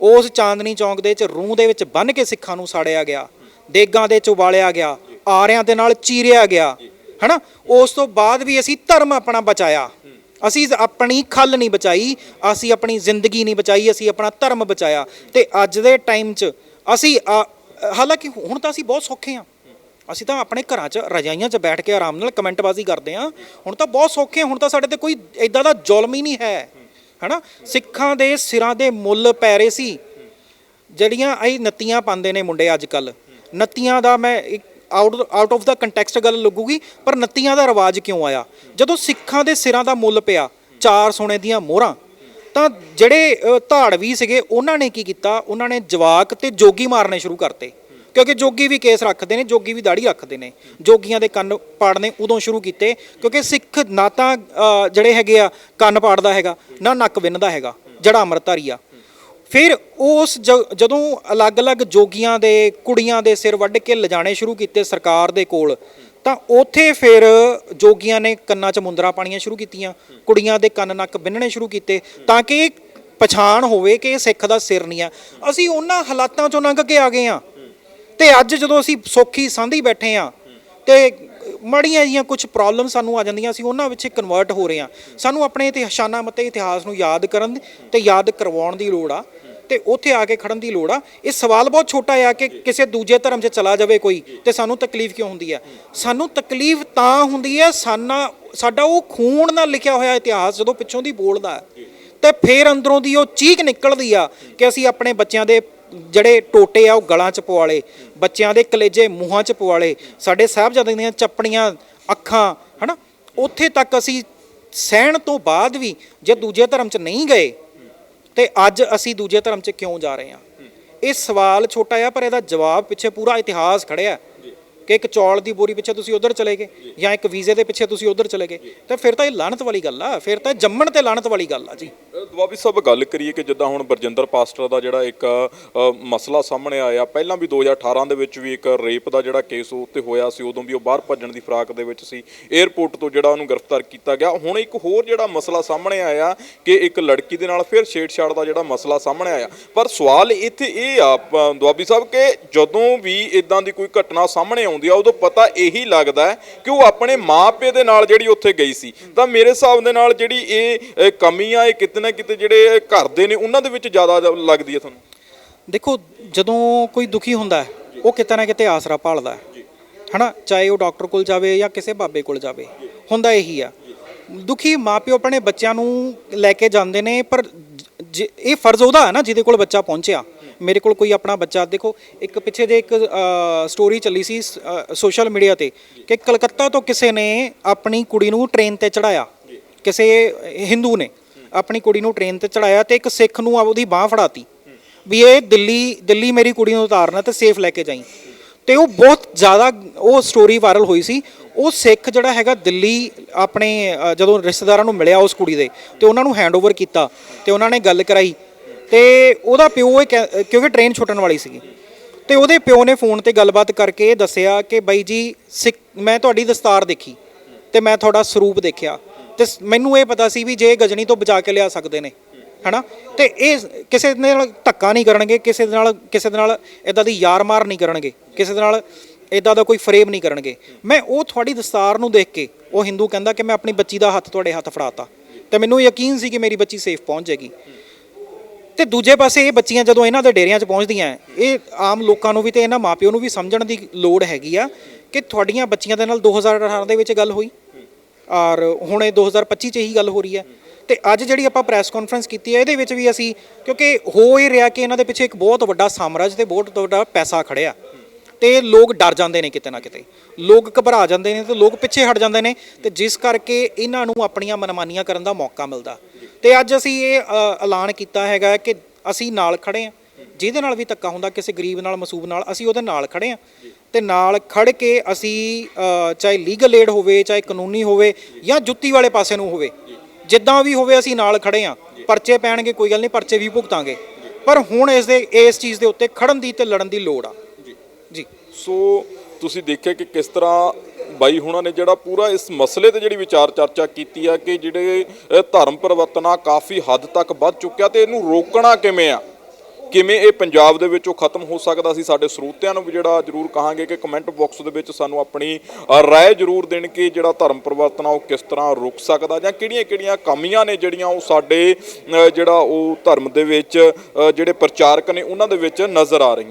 ਉਸ ਚਾਂਦਨੀ ਚੌਂਕ ਦੇ ਵਿੱਚ ਰੂਹ ਦੇ ਵਿੱਚ ਬੰਨ ਕੇ ਸਿੱਖਾਂ ਨੂੰ ਸਾੜਿਆ ਗਿਆ ਦੇਗਾਂ ਦੇ ਚ ਉਬਾਲਿਆ ਗਿਆ ਆਰਿਆਂ ਦੇ ਨਾਲ ਚੀਰਿਆ ਗਿਆ ਹਨਾ? ਉਸ ਤੋਂ ਬਾਅਦ ਵੀ ਅਸੀਂ ਧਰਮ ਆਪਣਾ ਬਚਾਇਆ। ਅਸੀਂ ਆਪਣੀ ਖੱਲ ਨਹੀਂ ਬਚਾਈ ਅਸੀਂ ਆਪਣੀ ਜ਼ਿੰਦਗੀ ਨਹੀਂ ਬਚਾਈ ਅਸੀਂ ਆਪਣਾ ਧਰਮ ਬਚਾਇਆ। ਤੇ ਅੱਜ ਦੇ ਟਾਈਮ 'ਚ ਅਸੀਂ ਅ, ਹਾਲਾਂਕਿ ਹੁਣ ਤਾਂ ਅਸੀਂ ਬਹੁਤ ਸੌਖੇ ਹਾਂ। ਅਸੀਂ ਤਾਂ ਆਪਣੇ ਘਰਾਂ 'ਚ ਰਜਾਈਆਂ 'ਚ ਬੈਠ ਕੇ ਆਰਾਮ ਨਾਲ ਕਮੈਂਟਬਾਜ਼ੀ ਕਰਦੇ ਹਾਂ। ਹੁਣ ਤਾਂ ਬਹੁਤ ਸੌਖੇ ਹੁਣ ਤਾਂ ਸਾਡੇ ਤੇ ਕੋਈ ਇਦਾਂ ਦਾ ਜ਼ੁਲਮ ਹੀ ਨਹੀਂ ਹੈ। ਹਨਾ? ਸਿੱਖਾਂ ਦੇ ਸਿਰਾਂ ਦੇ ਮੁੱਲ ਪੈ ਰਹੇ ਸੀ। ਜਿਹੜੀਆਂ ਇਹ ਨੱਤੀਆਂ ਪਾਉਂਦੇ ਨੇ ਮੁੰਡੇ ਅੱਜ ਕੱਲ ਨੱਤੀਆਂ ਦਾ ਮੈਂ ਇੱਕ ਆਊਟ ਆਊਟ ਆਫ ਦਾ ਕੰਟੈਕਸਟ ਗੱਲ ਲੱਗੂਗੀ ਪਰ ਨੱਤੀਆਂ ਦਾ ਰਿਵਾਜ ਕਿਉਂ ਆਇਆ? ਜਦੋਂ ਸਿੱਖਾਂ ਦੇ ਸਿਰਾਂ ਦਾ ਮੁੱਲ ਪਿਆ ਚਾਰ ਸੋਨੇ ਦੀਆਂ ਮੋਹਰਾਂ ਤਾਂ ਜਿਹੜੇ ਅ, ਧਾੜਵੀ ਸੀਗੇ ਉਹਨਾਂ ਨੇ ਕੀ ਕੀਤਾ? ਉਹਨਾਂ ਨੇ ਜਵਾਕ ਤੇ ਜੋਗੀ ਮਾਰਨੇ ਸ਼ੁਰੂ ਕਰਤੇ। ਕਿਉਂਕਿ ਜੋਗੀ ਵੀ ਕੇਸ ਰੱਖਦੇ ਨੇ, ਜੋਗੀ ਵੀ ਦਾੜੀ ਰੱਖਦੇ ਨੇ। ਜੋਗੀਆਂ ਦੇ ਕੰਨ ਪਾੜਨੇ ਉਦੋਂ ਸ਼ੁਰੂ ਕੀਤੇ, ਕਿਉਂਕਿ ਸਿੱਖ ਨਾ ਤਾਂ ਜਿਹੜੇ ਹੈਗੇ ਆ, ਕੰਨ ਪਾੜਦਾ ਹੈਗਾ, ਨਾ ਨੱਕ ਵਿੰਨਦਾ ਹੈਗਾ, ਜਿਹੜਾ ਅੰਮ੍ਰਿਤਧਾਰੀ ਆ। ਫਿਰ ਉਸ ਜਦੋਂ ਅਲੱਗ-ਅਲੱਗ ਜੋਗੀਆਂ ਦੇ, ਕੁੜੀਆਂ ਦੇ ਸਿਰ ਵੱਢ ਕੇ ਲਿਜਾਣੇ ਸ਼ੁਰੂ ਕੀਤੇ ਸਰਕਾਰ ਦੇ ਕੋਲ, ਤਾਂ ਉਥੇ ਫਿਰ ਜੋਗੀਆਂ ਨੇ ਕੰਨਾਂ 'ਚ ਮੁੰਦਰਾ ਪਾਣੀਆਂ ਸ਼ੁਰੂ ਕੀਤੀਆਂ, ਕੁੜੀਆਂ ਦੇ ਕੰਨ ਨੱਕ ਬਿੰਨਣੇ ਸ਼ੁਰੂ ਕੀਤੇ, ਤਾਂ ਕਿ ਪਛਾਣ ਹੋਵੇ ਕਿ ਇਹ ਸਿੱਖ ਦਾ ਸਿਰ ਨਹੀਂ ਆ। ਅਸੀਂ ਉਹਨਾਂ ਹਾਲਾਤਾਂ 'ਚੋਂ ਲੰਘ ਕੇ ਆ ਗਏ ਆ ਤੇ ਅੱਜ ਜਦੋਂ ਅਸੀਂ ਸੌਖੀ ਸਾਂਝੀ ਬੈਠੇ ਆ ਤੇ ਮੜੀਆਂ ਜੀਆਂ ਕੁਝ ਪ੍ਰੋਬਲਮ ਸਾਨੂੰ ਆ ਜਾਂਦੀਆਂ ਸੀ ਉਹਨਾਂ ਵਿੱਚ ਕਨਵਰਟ ਹੋ ਰਹੇ ਆ। ਸਾਨੂੰ ਆਪਣੇ ਇਤਿਹਾਸਾਨਾ ਮਤੇ ਇਤਿਹਾਸ ਨੂੰ ਯਾਦ ਕਰਨ ਦੀ ਤੇ ਯਾਦ ਕਰਵਾਉਣ ਦੀ ਲੋੜ ਆ ਤੇ ਉੱਥੇ ਆ ਕੇ ਖੜਨ ਦੀ ਲੋੜ ਆ। ਇਹ ਸਵਾਲ ਬਹੁਤ ਛੋਟਾ ਆ ਕਿ ਕਿਸੇ ਦੂਜੇ ਧਰਮ 'ਚ ਚਲਾ ਜਾਵੇ ਕੋਈ ਤੇ ਸਾਨੂੰ ਤਕਲੀਫ ਕਿਉਂ ਹੁੰਦੀ ਆ? ਸਾਨੂੰ ਤਕਲੀਫ ਤਾਂ ਹੁੰਦੀ ਆ, ਸਾਨਾ, ਸਾਡਾ ਉਹ ਖੂਨ ਨਾਲ ਲਿਖਿਆ ਹੋਇਆ ਇਤਿਹਾਸ ਜਦੋਂ ਪਿੱਛੋਂ ਦੀ ਬੋਲਦਾ ਹੈ ਤੇ ਫੇਰ ਅੰਦਰੋਂ ਦੀ ਉਹ ਚੀਕ ਨਿਕਲਦੀ ਆ ਕਿ ਅਸੀਂ ਆਪਣੇ ਬੱਚਿਆਂ ਦੇ ਜਿਹੜੇ ਟੋਟੇ ਆ ਉਹ ਗਲਾਂ 'ਚ ਪਵਾਲੇ, ਬੱਚਿਆਂ ਦੇ ਕਲੇਜੇ ਮੂੰਹਾਂ 'ਚ ਪਵਾਲੇ, ਸਾਡੇ ਸਾਹਿਬਜ਼ਾਦਿਆਂ ਦੀਆਂ ਚੱਪਣੀਆਂ ਅੱਖਾਂ, ਹਨਾ? ਉੱਥੇ ਤੱਕ ਅਸੀਂ ਸਹਿਣ ਤੋਂ ਬਾਅਦ ਵੀ ਜੇ ਦੂਜੇ ਧਰਮ 'ਚ ਨਹੀਂ ਗਏ, ਤੇ ਅੱਜ ਅਸੀਂ ਦੂਜੇ ਧਰਮ 'ਚ ਕਿਉਂ ਜਾ ਰਹੇ ਹਾਂ? ਇਹ ਸਵਾਲ ਛੋਟਾ ਆ, ਪਰ ਇਹਦਾ ਜਵਾਬ ਪਿੱਛੇ ਪੂਰਾ ਇਤਿਹਾਸ ਖੜਿਆ। ਕਿ ਇੱਕ ਚੌਲ ਦੀ ਬੋਰੀ ਪਿੱਛੇ ਤੁਸੀਂ ਉਧਰ ਚਲੇ ਗਏ ਜਾਂ ਇੱਕ ਵੀਜ਼ੇ ਦੇ ਪਿੱਛੇ ਤੁਸੀਂ ਉਧਰ ਚਲੇ ਗਏ, ਤਾਂ ਫਿਰ ਤਾਂ ਇਹ ਲਾਹਨਤ ਵਾਲੀ ਗੱਲ ਆ, ਫਿਰ ਤਾਂ ਜੰਮਣ ਤੇ ਲਾਹਨਤ ਵਾਲੀ ਗੱਲ ਆ ਜੀ। ਦਵਾਬੀ ਸਾਹਿਬ, ਗੱਲ ਕਰੀਏ ਕਿ ਜਿੱਦਾਂ ਹੁਣ ਬਰਜਿੰਦਰ ਪਾਸਟਰ ਦਾ ਜਿਹੜਾ ਇੱਕ ਮਸਲਾ ਸਾਹਮਣੇ ਆਇਆ, ਪਹਿਲਾਂ ਵੀ 2018 ਦੇ ਵਿੱਚ ਵੀ ਇੱਕ ਰੇਪ ਦਾ ਜਿਹੜਾ ਕੇਸ ਉਹ ਉੱਤੇ ਹੋਇਆ ਸੀ, ਉਦੋਂ ਵੀ ਉਹ ਬਾਹਰ ਭੱਜਣ ਦੀ ਫਰਾਕ ਦੇ ਵਿੱਚ ਸੀ 에ਅਰਪੋਰਟ ਤੋਂ ਜਿਹੜਾ ਉਹਨੂੰ ਗ੍ਰਿਫਤਾਰ ਕੀਤਾ ਗਿਆ। ਹੁਣ ਇੱਕ ਹੋਰ ਜਿਹੜਾ ਮਸਲਾ ਸਾਹਮਣੇ ਆਇਆ ਕਿ ਇੱਕ ਲੜਕੀ ਦੇ ਨਾਲ ਫਿਰ ਛੇੜਛਾੜ ਦਾ ਜਿਹੜਾ ਮਸਲਾ ਸਾਹਮਣੇ ਆਇਆ। ਪਰ ਸਵਾਲ ਇੱਥੇ ਇਹ ਆ ਦੁਆਬੀ ਸਾਹਿਬ, ਕਿ ਜਦੋਂ ਵੀ ਇਦਾਂ ਦੀ ਕੋਈ ਘਟਨਾ ਸਾਹਮਣੇ ਆਉਂਦੀ ਆ ਉਦੋਂ ਪਤਾ ਇਹੀ ਲੱਗਦਾ ਕਿ ਉਹ ਆਪਣੇ ਮਾਪੇ ਦੇ ਨਾਲ ਜਿਹੜੀ ਉੱਥੇ ਗਈ ਸੀ। ਤਾਂ ਮੇਰੇ ਹਿਸਾਬ ਦੇ ਨਾਲ ਜਿਹੜੀ ਇਹ ਕਮੀ ਆ ਇਹ ਕਿਤੇ ਨਾ ਕਿਤੇ ਜਿਹੜੇ ਘਰ ਦੇ ਨੇ ਉਹਨਾਂ ਦੇ ਵਿੱਚ ਜ਼ਿਆਦਾ ਲੱਗਦੀ ਹੈ ਤੁਹਾਨੂੰ? ਦੇਖੋ ਜਦੋਂ ਕੋਈ ਦੁਖੀ ਹੁੰਦਾ ਉਹ ਕਿਤੇ ਨਾ ਕਿਤੇ ਆਸਰਾ ਭਾਲਦਾ ਹੈ। ਹਨਾ? ਚਾਹੇ ਉਹ ਡਾਕਟਰ ਕੋਲ ਜਾਵੇ ਜਾਂ ਕਿਸੇ ਬਾਬੇ ਕੋਲ ਜਾਵੇ। ਹੁੰਦਾ ਇਹੀ ਆ। ਦੁਖੀ ਮਾਪਿਓ ਆਪਣੇ ਬੱਚਿਆਂ ਨੂੰ ਲੈ ਕੇ ਜਾਂਦੇ ਨੇ ਪਰ ਇਹ ਫਰਜ਼ ਉਹਦਾ ਹੈ ਨਾ ਜਿਹਦੇ ਕੋਲ ਬੱਚਾ ਪਹੁੰਚਿਆ। ਮੇਰੇ ਕੋਲ ਕੋਈ ਆਪਣਾ ਬੱਚਾ ਦੇਖੋ ਇੱਕ ਪਿੱਛੇ ਜੇ ਇੱਕ ਸਟੋਰੀ ਚੱਲੀ ਸੀ ਸੋਸ਼ਲ ਮੀਡੀਆ ਤੇ ਕਿ ਕਲਕੱਤਾ ਤੋਂ ਕਿਸੇ ਨੇ ਆਪਣੀ ਕੁੜੀ ਨੂੰ ਟ੍ਰੇਨ ਤੇ ਚੜਾਇਆ ਕਿਸੇ ਹਿੰਦੂ ਨੇ ਆਪਣੀ ਕੁੜੀ ਨੂੰ ਟ੍ਰੇਨ ਤੇ ਚੜਾਇਆ ਤੇ ਇੱਕ ਸਿੱਖ ਨੂੰ ਉਹਦੀ ਬਾਹ ਫੜਾਤੀ ਵੀ ਇਹ ਦਿੱਲੀ ਦਿੱਲੀ ਮੇਰੀ ਕੁੜੀ ਨੂੰ ਉਤਾਰਨਾ ਤੇ ਸੇਫ ਲੈ ਕੇ ਜਾਈ। ਤੇ ਉਹ ਬਹੁਤ ਜ਼ਿਆਦਾ ਉਹ ਸਟੋਰੀ ਵਾਇਰਲ ਹੋਈ ਸੀ। ਉਹ ਸਿੱਖ ਜਿਹੜਾ ਹੈਗਾ ਦਿੱਲੀ ਆਪਣੇ ਜਦੋਂ ਰਿਸ਼ਤੇਦਾਰਾਂ ਨੂੰ ਮਿਲਿਆ ਉਸ ਕੁੜੀ ਦੇ ਤੇ ਉਹਨਾਂ ਨੂੰ ਹੈਂਡਓਵਰ ਕੀਤਾ ਤੇ ਉਹਨਾਂ ਨੇ ਗੱਲ ਕਰਾਈ ਤੇ ਉਹਦਾ ਪਿਓ ਇਹ ਕਹਿ- ਕਿਉਂਕਿ ਟ੍ਰੇਨ ਛੁੱਟਣ ਵਾਲੀ ਸੀਗੀ। ਤੇ ਉਹਦੇ ਪਿਓ ਨੇ ਫੋਨ ਤੇ ਗੱਲਬਾਤ ਕਰਕੇ ਦੱਸਿਆ ਕਿ ਬਾਈ ਜੀ, ਸਿੱਖ ਮੈਂ ਤੁਹਾਡੀ ਦਸਤਾਰ ਦੇਖੀ ਤੇ ਮੈਂ ਤੁਹਾਡਾ ਸਰੂਪ ਦੇਖਿਆ। ਤੇ ਸ- ਮੈਨੂੰ ਇਹ ਪਤਾ ਸੀ ਵੀ ਜੇ ਇਹ ਗਜਨੀ ਤੋਂ ਬਚਾ ਕੇ ਲਿਆ ਸਕਦੇ ਨੇ, ਹਨਾ? ਤੇ ਇਹ ਕਿਸੇ ਦੇ ਨਾਲ ਧੱਕਾ ਨਹੀਂ ਕਰਨਗੇ, ਕਿਸੇ ਦੇ ਨਾਲ ਕਿਸੇ ਦੇ ਨਾਲ ਇਦਾਂ ਦੀ ਯਾਰ ਮਾਰ ਨਹੀਂ ਕਰਨਗੇ, ਕਿਸੇ ਦੇ ਨਾਲ ਇਦਾਂ ਦਾ ਕੋਈ ਫਰੇਮ ਨਹੀਂ ਕਰਨਗੇ। ਮੈਂ ਉਹ ਤੁਹਾਡੀ ਦਸਤਾਰ ਨੂੰ ਦੇਖ ਕੇ ਉਹ ਹਿੰਦੂ ਕਹਿੰਦਾ ਕਿ ਮੈਂ ਆਪਣੀ ਬੱਚੀ ਦਾ ਹੱਥ ਤੁਹਾਡੇ ਹੱਥ ਫੜਾਤਾ। ਤੇ ਮੈਨੂੰ ਯਕੀਨ ਸੀ ਕਿ ਮੇਰੀ ਬੱਚੀ ਸੇਫ ਪਹੁੰਚ ਜਾਏਗੀ। ਤੇ ਦੂਜੇ ਪਾਸੇ ਇਹ ਬੱਚੀਆਂ ਜਦੋਂ ਇਹਨਾਂ ਦੇ ਡੇਰਿਆਂ 'ਚ ਪਹੁੰਚਦੀਆਂ, ਇਹ ਆਮ ਲੋਕਾਂ ਨੂੰ ਵੀ ਤੇ ਇਹਨਾਂ ਮਾਪਿਓ ਨੂੰ ਵੀ ਸਮਝਣ ਦੀ ਲੋੜ ਹੈਗੀ ਆ ਕਿ ਤੁਹਾਡੀਆਂ ਬੱਚੀਆਂ ਦੇ ਨਾਲ 2018 ਦੇ ਵਿੱਚ ਗੱਲ ਹੋਈ। ਔਰ ਹੁਣ ਇਹ 2025 'ਚ ਹੀ ਗੱਲ ਹੋ ਰਹੀ ਹੈ ਤੇ ਅੱਜ ਜਿਹੜੀ ਆਪਾਂ ਪ੍ਰੈਸ ਕਾਨਫਰੰਸ ਕੀਤੀ ਹੈ ਇਹਦੇ ਵਿੱਚ ਵੀ ਅਸੀਂ, ਕਿਉਂਕਿ ਹੋ ਇਹ ਰਿਹਾ ਕਿ ਇਹਨਾਂ ਦੇ ਪਿੱਛੇ ਇੱਕ ਬਹੁਤ ਵੱਡਾ ਸਾਮਰਾਜ ਤੇ ਬਹੁਤ ਵੱਡਾ ਪੈਸਾ ਖੜਿਆ। ਤੇ ਲੋਕ ਡਰ ਜਾਂਦੇ ਨੇ ਕਿਤੇ ਨਾ ਕਿਤੇ। ਲੋਕ ਘਬਰਾ ਜਾਂਦੇ ਨੇ ਤੇ ਲੋਕ ਪਿੱਛੇ ਹਟ ਜਾਂਦੇ ਨੇ। ਤੇ ਜਿਸ ਕਰਕੇ ਇਹਨਾਂ ਨੂੰ ਆਪਣੀਆਂ ਮਨਮਾਨੀਆਂ ਕਰਨ ਦਾ ਮੌਕਾ ਮਿਲਦਾ। ਤੇ ਅੱਜ ਅਸੀਂ ਇਹ ਅ, ਐਲਾਨ ਕੀਤਾ ਹੈਗਾ ਕਿ ਅਸੀਂ ਨਾਲ ਖੜੇ ਹਾਂ। ਜਿਹਦੇ ਨਾਲ ਵੀ ਧੱਕਾ ਹੁੰਦਾ ਕਿਸੇ ਗਰੀਬ ਨਾਲ ਮਸੂਬ ਨਾਲ ਅਸੀਂ ਉਹਦੇ ਨਾਲ ਖੜੇ ਹਾਂ। ਤੇ ਨਾਲ ਖੜ ਕੇ ਅਸੀਂ ਅ, ਚਾਹੇ ਲੀਗਲ ਏਡ ਹੋਵੇ ਚਾਹੇ ਕਾਨੂੰਨੀ ਹੋਵੇ ਜਾਂ ਜੁੱਤੀ ਵਾਲੇ ਪਾਸੇ ਨੂੰ ਹੋਵੇ ਜਿੱਦਾਂ ਵੀ ਹੋਵੇ ਅਸੀਂ ਨਾਲ ਖੜੇ ਹਾਂ। ਪਰਚੇ ਪੈਣਗੇ ਕੋਈ ਗੱਲ ਨਹੀਂ ਪਰਚੇ ਵੀ ਭੁਗਤਾਂਗੇ। ਪਰ ਹੁਣ ਇਸ ਦੇ ਇਸ ਚੀਜ਼ ਦੇ ਉੱਤੇ ਖੜਨ ਦੀ ਤੇ ਲੜਨ ਦੀ ਲੋੜ ਆ। ਜੀ। ਸੋ ਤੁਸੀਂ ਦੇਖਿਆ ਕਿ ਕਿਸ ਤਰ੍ਹਾਂ ਬਾਈ ਹੁਣਾਂ ਨੇ ਜਿਹੜਾ ਪੂਰਾ ਇਸ ਮਸਲੇ ਤੇ ਜਿਹੜੀ ਵਿਚਾਰ ਚਰਚਾ ਕੀਤੀ ਆ ਕਿ ਜਿਹੜੇ ਧਰਮ ਪਰਿਵਰਤਨ ਆ ਕਾਫੀ ਹੱਦ ਤੱਕ ਵੱਧ ਚੁੱਕਿਆ ਤੇ ਇਹਨੂੰ ਰੋਕਣਾ ਕਿਵੇਂ ਆ? ਕਿਵੇਂ ਇਹ ਪੰਜਾਬ ਦੇ ਵਿੱਚੋਂ ਖਤਮ ਹੋ ਸਕਦਾ ਸੀ? ਸਾਡੇ ਸਰੋਤਿਆਂ ਨੂੰ ਵੀ ਜਿਹੜਾ ਜਰੂਰ ਕਹਾਂਗੇ ਕਿ ਕਮੈਂਟ ਬਾਕਸ ਦੇ ਵਿੱਚ ਸਾਨੂੰ ਆਪਣੀ ਅ, ਰਾਏ ਜਰੂਰ ਦੇਣ ਕਿ ਜਿਹੜਾ ਧਰਮ ਪਰਿਵਰਤਨ ਆ ਉਹ ਕਿਸ ਤਰ੍ਹਾਂ ਰੁਕ ਸਕਦਾ ਜਾਂ ਕਿਹੜੀਆਂ-ਕਿਹੜੀਆਂ ਕਮੀਆਂ ਨੇ ਜਿਹੜੀਆਂ ਉਹ ਸਾਡੇ ਜਿਹੜਾ ਉਹ ਧਰਮ ਦੇ ਵਿੱਚ ਜਿਹੜੇ ਪ੍ਰਚਾਰਕ ਨੇ ਉਹਨਾਂ ਦੇ ਵਿੱਚ ਨਜ਼ਰ ਆ ਰਹੀਆਂ।